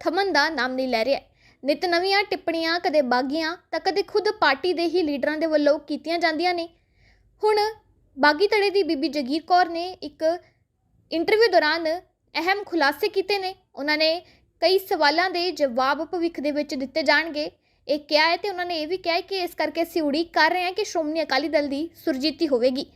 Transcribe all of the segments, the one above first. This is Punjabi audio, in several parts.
ਥਮਨ ਦਾ ਨਾਮ ਨਹੀਂ ਲੈ ਰਿਹਾ। ਨਿਤ ਨਵੀਆਂ ਟਿੱਪਣੀਆਂ ਕਦੇ ਬਾਗੀਆਂ ਤਾਂ ਕਦੇ ਖੁਦ ਪਾਰਟੀ ਦੇ ਹੀ ਲੀਡਰਾਂ ਦੇ ਵੱਲੋਂ ਕੀਤੀਆਂ ਜਾਂਦੀਆਂ ਨੇ। ਹੁਣ ਬਾਗੀ ਧੜੇ ਦੀ ਬੀਬੀ ਜਗੀਰ ਕੌਰ ਨੇ ਇੱਕ ਇੰਟਰਵਿਊ ਦੌਰਾਨ ਅਹਿਮ ਖੁਲਾਸੇ ਕੀਤੇ ਨੇ। ਉਹਨਾਂ ਨੇ ਕਈ ਸਵਾਲਾਂ ਦੇ ਜਵਾਬ ਭਵਿੱਖ ਦੇ ਵਿੱਚ ਦਿੱਤੇ ਜਾਣਗੇ। ਇਹ ਕਿਹਾ ਹੈ ਤੇ ਉਹਨਾਂ ਨੇ ਇਹ ਵੀ ਕਿਹਾ ਹੈ ਕਿ ਇਸ ਕਰਕੇ ਅਸੀਂ ਉਡੀਕ ਕਰ ਰਹੇ ਹਾਂ ਕਿ ਸ਼੍ਰੋਮਣੀ ਅਕਾਲੀ ਦਲ ਦੀ ਸੁਰਜੀਤੀ ਹੋਵੇਗੀ।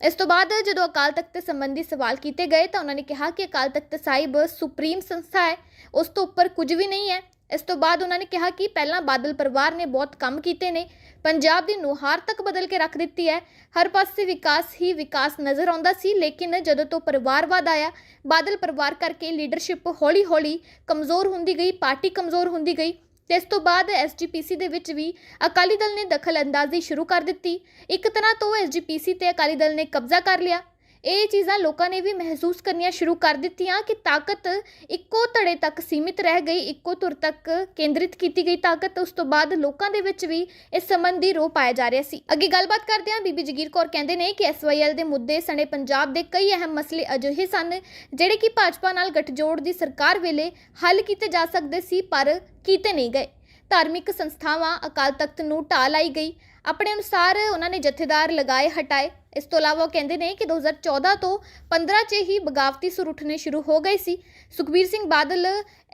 ਇਸ ਤੋਂ ਬਾਅਦ ਜਦੋਂ ਅਕਾਲ ਤਖਤ ਸੰਬੰਧੀ ਸਵਾਲ ਕੀਤੇ ਗਏ ਤਾਂ ਉਹਨਾਂ ਨੇ ਕਿਹਾ ਕਿ ਅਕਾਲ ਤਖਤ ਸਾਹਿਬ ਸੁਪਰੀਮ ਸੰਸਥਾ ਹੈ। ਉਸ ਤੋਂ ਉੱਪਰ ਕੁਝ ਵੀ ਨਹੀਂ ਹੈ। ਇਸ ਤੋਂ ਬਾਅਦ ਉਹਨਾਂ ਨੇ ਕਿਹਾ ਕਿ ਪਹਿਲਾਂ ਬਾਦਲ ਪਰਿਵਾਰ ਨੇ ਬਹੁਤ ਕੰਮ ਕੀਤੇ ਨੇ। ਪੰਜਾਬ ਦੀ ਨੁਹਾਰ ਤੱਕ ਬਦਲ ਕੇ ਰੱਖ ਦਿੱਤੀ ਹੈ। ਹਰ ਪਾਸੇ ਵਿਕਾਸ ਹੀ ਵਿਕਾਸ ਨਜ਼ਰ ਆਉਂਦਾ ਸੀ, ਲੇਕਿਨ ਜਦੋਂ ਤੋਂ ਪਰਿਵਾਰਵਾਦ ਆਇਆ, ਬਾਦਲ ਪਰਿਵਾਰ ਕਰਕੇ ਲੀਡਰਸ਼ਿਪ ਹੌਲੀ-ਹੌਲੀ ਕਮਜ਼ੋਰ ਹੁੰਦੀ ਗਈ, ਪਾਰਟੀ ਕਮਜ਼ੋਰ ਹੁੰਦੀ ਗਈ। ਤੇ ਇਸ ਤੋਂ ਬਾਅਦ ਐਸਜੀਪੀਸੀ ਦੇ ਵਿੱਚ ਵੀ ਅਕਾਲੀ ਦਲ ਨੇ ਦਖਲ ਅੰਦਾਜ਼ੀ ਸ਼ੁਰੂ ਕਰ ਦਿੱਤੀ। ਇੱਕ ਤਰ੍ਹਾਂ ਤੋਂ ਐਸਜੀਪੀਸੀ ਤੇ ਅਕਾਲੀ ਦਲ ਨੇ ਕਬਜ਼ਾ ਕਰ ਲਿਆ। ਇਹ ਚੀਜ਼ਾਂ ਲੋਕਾਂ ਨੇ ਵੀ ਮਹਿਸੂਸ ਕਰਨੀਆਂ ਸ਼ੁਰੂ ਕਰ ਦਿੱਤੀਆਂ ਕਿ ਤਾਕਤ ਇੱਕੋ ਧੜੇ ਤੱਕ ਸੀਮਿਤ ਰਹਿ ਗਈ, ਇੱਕੋ ਧੁਰ ਤੱਕ ਕੇਂਦਰਿਤ ਕੀਤੀ ਗਈ ਤਾਕਤ, ਉਸ ਤੋਂ ਬਾਅਦ ਲੋਕਾਂ ਦੇ ਵਿੱਚ ਵੀ ਇਸ ਸੰਬੰਧੀ ਰੋ ਪਾਇਆ ਜਾ ਰਿਹਾ ਸੀ। ਅੱਗੇ ਗੱਲਬਾਤ ਕਰਦੇ ਹਾਂ, ਬੀਬੀ ਜਗੀਰ ਕੌਰ ਕਹਿੰਦੇ ਨੇ ਕਿ ਐਸਵਾਈਐਲ ਦੇ ਮੁੱਦੇ ਸਣੇ ਪੰਜਾਬ ਦੇ ਕਈ ਅਹਿਮ ਮਸਲੇ ਅਜਿਹੇ ਸਨ, ਜਿਹੜੇ ਕਿ ਭਾਜਪਾ ਨਾਲ ਗਠਜੋੜ ਦੀ ਸਰਕਾਰ ਵੇਲੇ ਹੱਲ ਕੀਤੇ ਜਾ ਸਕਦੇ ਸੀ, ਪਰ ਕੀਤੇ ਨਹੀਂ ਗਏ। ਧਾਰਮਿਕ ਸੰਸਥਾਵਾਂ ਅਕਾਲ ਤਖਤ ਨੂੰ ਢਾਹ ਲਾਈ ਗਈ ਆਪਣੇ ਅਨੁਸਾਰ ਉਹਨਾਂ ਨੇ ਜਥੇਦਾਰ ਲਗਾਏ, ਹਟਾਏ। ਇਸ ਤੋਂ ਇਲਾਵਾ ਉਹ ਕਹਿੰਦੇ ਨੇ ਕਿ 2014 ਤੋਂ 15 ਚ ਹੀ ਬਗਾਵਤੀ ਸੁਰ ਉੱਠਣੇ ਸ਼ੁਰੂ ਹੋ ਗਏ ਸੀ। ਸੁਖਬੀਰ ਸਿੰਘ ਬਾਦਲ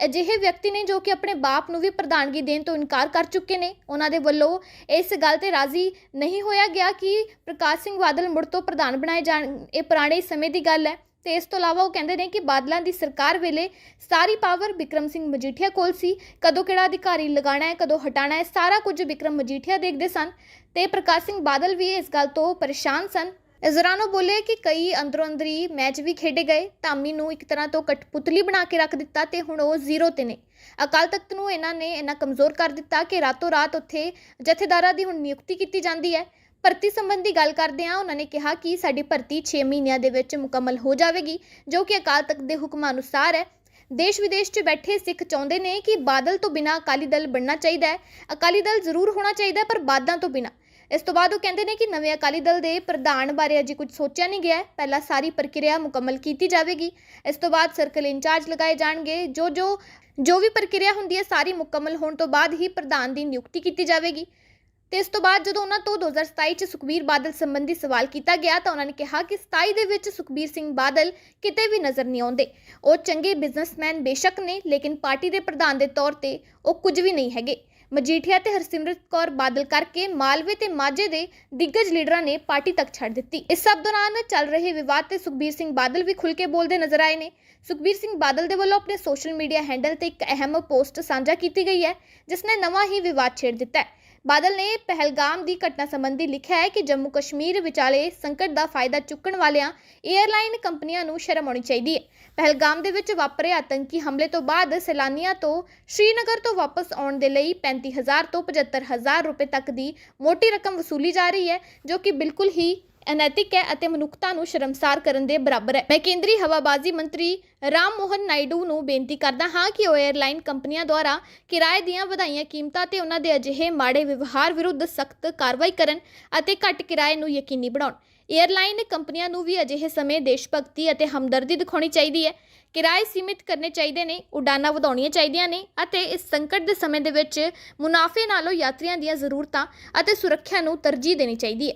ਅਜਿਹੇ ਵਿਅਕਤੀ ਨੇ ਜੋ ਕਿ ਆਪਣੇ ਬਾਪ ਨੂੰ ਵੀ ਪ੍ਰਧਾਨਗੀ ਦੇਣ ਤੋਂ ਇਨਕਾਰ ਕਰ ਚੁੱਕੇ ਨੇ। ਉਹਨਾਂ ਦੇ ਵੱਲੋਂ ਇਸ ਗੱਲ ਤੇ ਰਾਜ਼ੀ ਨਹੀਂ ਹੋਇਆ ਗਿਆ ਕਿ ਪ੍ਰਕਾਸ਼ ਸਿੰਘ ਬਾਦਲ ਮੁੜ ਤੋਂ ਪ੍ਰਧਾਨ ਬਣਾਏ ਜਾਣ, ਇਹ ਪੁਰਾਣੇ ਸਮੇਂ ਦੀ ਗੱਲ ਹੈ। ਤੇ ਇਸ ਤੋਂ ਇਲਾਵਾ ਉਹ ਕਹਿੰਦੇ ਨੇ ਕਿ ਬਾਦਲਾਂ ਦੀ ਸਰਕਾਰ ਵੇਲੇ ਸਾਰੀ ਪਾਵਰ ਬਿਕਰਮ ਸਿੰਘ ਮਜੀਠੀਆ ਕੋਲ ਸੀ। ਕਦੋਂ ਕਿਹੜਾ ਅਧਿਕਾਰੀ ਲਗਾਉਣਾ ਹੈ, ਕਦੋਂ ਹਟਾਉਣਾ ਹੈ, ਸਾਰਾ ਕੁਝ ਬਿਕਰਮ ਮਜੀਠੀਆ ਦੇਖਦੇ ਸਨ। ਤੇ ਪ੍ਰਕਾਸ਼ ਸਿੰਘ ਬਾਦਲ ਵੀ ਇਸ ਗੱਲ ਤੋਂ ਪਰੇਸ਼ਾਨ ਸਨ। ਇਸ ਦੌਰਾਨ ਉਹ ਬੋਲੇ ਕਿ ਕਈ ਅੰਦਰੋਂ ਅੰਦਰੀ ਮੈਚ ਵੀ ਖੇਡੇ ਗਏ। ਧਾਮੀ ਨੂੰ ਇੱਕ ਤਰ੍ਹਾਂ ਤੋਂ ਕਠਪੁਤਲੀ ਬਣਾ ਕੇ ਰੱਖ ਦਿੱਤਾ ਤੇ ਹੁਣ ਉਹ ਜ਼ੀਰੋ ਤੇ ਨੇ। ਅਕਾਲ ਤਖਤ ਨੂੰ ਇਹਨਾਂ ਨੇ ਇੰਨਾ ਕਮਜ਼ੋਰ ਕਰ ਦਿੱਤਾ ਕਿ ਰਾਤੋਂ ਰਾਤ ਉੱਥੇ ਜਥੇਦਾਰਾਂ ਦੀ ਹੁਣ ਨਿਯੁਕਤੀ ਕੀਤੀ ਜਾਂਦੀ ਹੈ। ਭਰਤੀ ਸੰਬੰਧੀ ਗੱਲ ਕਰਦੇ ਹਾਂ ਉਹਨਾਂ ਨੇ ਕਿਹਾ ਕਿ ਸਾਡੀ ਭਰਤੀ 6 ਮਹੀਨਿਆਂ ਦੇ ਵਿੱਚ ਮੁਕੰਮਲ ਹੋ ਜਾਵੇਗੀ, ਜੋ ਕਿ ਅਕਾਲ ਤਖਤ ਦੇ ਹੁਕਮਾਂ ਅਨੁਸਾਰ ਹੈ। ਦੇਸ਼ ਵਿਦੇਸ਼ 'ਚ ਬੈਠੇ ਸਿੱਖ ਚਾਹੁੰਦੇ ਨੇ ਕਿ ਬਾਦਲ ਤੋਂ ਬਿਨਾਂ ਅਕਾਲੀ ਦਲ ਬਣਨਾ ਚਾਹੀਦਾ ਹੈ। ਅਕਾਲੀ ਦਲ ਜ਼ਰੂਰ ਹੋਣਾ ਚਾਹੀਦਾ ਹੈ ਪਰ ਬਾਦਾਂ ਤੋਂ ਬਿਨਾਂ। ਇਸ ਤੋਂ ਬਾਅਦ ਉਹ ਕਹਿੰਦੇ ਨੇ ਕਿ ਨਵੇਂ ਅਕਾਲੀ ਦਲ ਦੇ ਪ੍ਰਧਾਨ ਬਾਰੇ ਅਜੇ ਕੁਝ ਸੋਚਿਆ ਨਹੀਂ ਗਿਆ ਹੈ। ਪਹਿਲਾਂ ਸਾਰੀ ਪ੍ਰਕਿਰਿਆ ਮੁਕੰਮਲ ਕੀਤੀ ਜਾਵੇਗੀ। ਇਸ ਤੋਂ ਬਾਅਦ ਸਰਕਲ ਇੰਚਾਰਜ ਲਗਾਏ ਜਾਣਗੇ। ਜੋ ਜੋ ਜੋ ਵੀ ਪ੍ਰਕਿਰਿਆ ਹੁੰਦੀ ਹੈ, ਸਾਰੀ ਮੁਕੰਮਲ ਹੋਣ ਤੋਂ ਬਾਅਦ ਹੀ ਪ੍ਰਧਾਨ ਦੀ ਨਿਯੁਕਤੀ ਕੀਤੀ ਜਾਵੇਗੀ। ਤੇ ਇਸ ਤੋਂ ਬਾਅਦ ਜਦੋਂ ਉਹਨਾਂ ਤੋਂ 2027 ਚ ਸੁਖਬੀਰ ਬਾਦਲ ਸੰਬੰਧੀ ਸਵਾਲ ਕੀਤਾ ਗਿਆ ਤਾਂ ਉਹਨਾਂ ਨੇ ਕਿਹਾ ਕਿ 27 ਦੇ ਵਿੱਚ ਸੁਖਬੀਰ ਸਿੰਘ ਬਾਦਲ ਕਿਤੇ ਵੀ ਨਜ਼ਰ ਨਹੀਂ ਆਉਂਦੇ। ਉਹ ਚੰਗੇ ਬਿਜ਼ਨਸਮੈਨ ਬੇਸ਼ੱਕ ਨੇ, ਲੇਕਿਨ ਪਾਰਟੀ ਦੇ ਪ੍ਰਧਾਨ ਦੇ ਤੌਰ ਤੇ ਉਹ ਕੁਝ ਵੀ ਨਹੀਂ ਹੈਗੇ। ਮਜੀਠੀਆ ਤੇ ਹਰਸਿਮਰਤ ਕੌਰ ਬਾਦਲ ਕਰਕੇ ਮਾਲਵੇ ਤੇ ਮਾਝੇ ਦੇ ਦਿੱਗਜ ਲੀਡਰਾਂ ਨੇ ਪਾਰਟੀ ਤੱਕ ਛੱਡ ਦਿੱਤੀ। ਇਸ ਸਭ ਦੌਰਾਨ ਚੱਲ ਰਹੇ ਵਿਵਾਦ ਤੇ ਸੁਖਬੀਰ ਸਿੰਘ ਬਾਦਲ ਵੀ ਖੁੱਲ ਕੇ ਬੋਲਦੇ ਨਜ਼ਰ ਆਏ ਨੇ। ਸੁਖਬੀਰ ਸਿੰਘ ਬਾਦਲ ਦੇ ਵੱਲੋਂ ਆਪਣੇ ਸੋਸ਼ਲ ਮੀਡੀਆ ਹੈਂਡਲ ਤੇ ਇੱਕ ਅਹਿਮ ਪੋਸਟ ਸਾਂਝਾ ਕੀਤੀ ਗਈ ਹੈ, ਜਿਸ ਨੇ ਨਵਾਂ ਹੀ ਵਿਵਾਦ ਛੇੜ ਦਿੱਤਾ ਹੈ। ਬਾਦਲ ਨੇ ਪਹਿਲਗਾਮ ਦੀ ਘਟਨਾ ਸੰਬੰਧੀ ਲਿਖਿਆ ਹੈ ਕਿ ਜੰਮੂ ਕਸ਼ਮੀਰ ਵਿਚਾਲੇ ਸੰਕਟ ਦਾ ਫਾਇਦਾ ਚੁੱਕਣ ਵਾਲਿਆਂ 에ਅਰਲਾਈਨ ਕੰਪਨੀਆਂ ਨੂੰ ਸ਼ਰਮ ਆਉਣੀ ਚਾਹੀਦੀ ਹੈ। ਪਹਿਲਗਾਮ ਦੇ ਵਿੱਚ ਵਾਪਰੇ ਆਤੰਕੀ ਹਮਲੇ ਤੋਂ ਬਾਅਦ ਸੈਲਾਨੀਆਂ ਤੋਂ ਸ਼੍ਰੀਨਗਰ ਤੋਂ ਵਾਪਸ ਆਉਣ ਦੇ ਲਈ 35000 ਤੋਂ 75000 ਰੁਪਏ ਤੱਕ ਦੀ ਮੋਟੀ ਰਕਮ ਵਸੂਲੀ ਜਾ ਰਹੀ ਹੈ, ਜੋ ਕਿ ਬਿਲਕੁਲ ਹੀ ਅਨੈਤਿਕ ਹੈ ਅਤੇ ਮਨੁੱਖਤਾ ਨੂੰ ਸ਼ਰਮਸਾਰ ਕਰਨ ਦੇ ਬਰਾਬਰ ਹੈ। ਮੈਂ ਕੇਂਦਰੀ ਹਵਾਬਾਜ਼ੀ ਮੰਤਰੀ ਰਾਮ ਮੋਹਨ ਨਾਇਡੂ ਨੂੰ ਬੇਨਤੀ ਕਰਦਾ ਹਾਂ ਕਿ ਉਹ 에ਅਰਲਾਈਨ ਕੰਪਨੀਆਂ ਦੁਆਰਾ ਕਿਰਾਏ ਦੀਆਂ ਵਧਾਈਆਂ ਕੀਮਤਾਂ ਤੇ ਉਹਨਾਂ ਦੇ ਅਜਿਹੇ ਮਾੜੇ ਵਿਵਹਾਰ ਵਿਰੁੱਧ ਸਖਤ ਕਾਰਵਾਈ ਕਰਨ ਅਤੇ ਘੱਟ ਕਿਰਾਏ ਨੂੰ ਯਕੀਨੀ ਬਣਾਉਣ। 에ਅਰਲਾਈਨ ਕੰਪਨੀਆਂ ਨੂੰ ਵੀ ਅਜਿਹੇ ਸਮੇਂ ਦੇਸ਼ ਭਗਤੀ ਅਤੇ ਹਮਦਰਦੀ ਦਿਖਾਉਣੀ ਚਾਹੀਦੀ ਹੈ। ਕਿਰਾਏ ਸੀਮਿਤ ਕਰਨੇ ਚਾਹੀਦੇ ਨੇ, ਉਡਾਨਾਂ ਵਧਾਉਣੀਆਂ ਚਾਹੀਦੀਆਂ ਨੇ ਅਤੇ ਇਸ ਸੰਕਟ ਦੇ ਸਮੇਂ ਦੇ ਵਿੱਚ ਮੁਨਾਫੇ ਨਾਲੋਂ ਯਾਤਰੀਆਂ ਦੀਆਂ ਜ਼ਰੂਰਤਾਂ ਅਤੇ ਸੁਰੱਖਿਆ ਨੂੰ ਤਰਜੀਹ ਦੇਣੀ ਚਾਹੀਦੀ ਹੈ।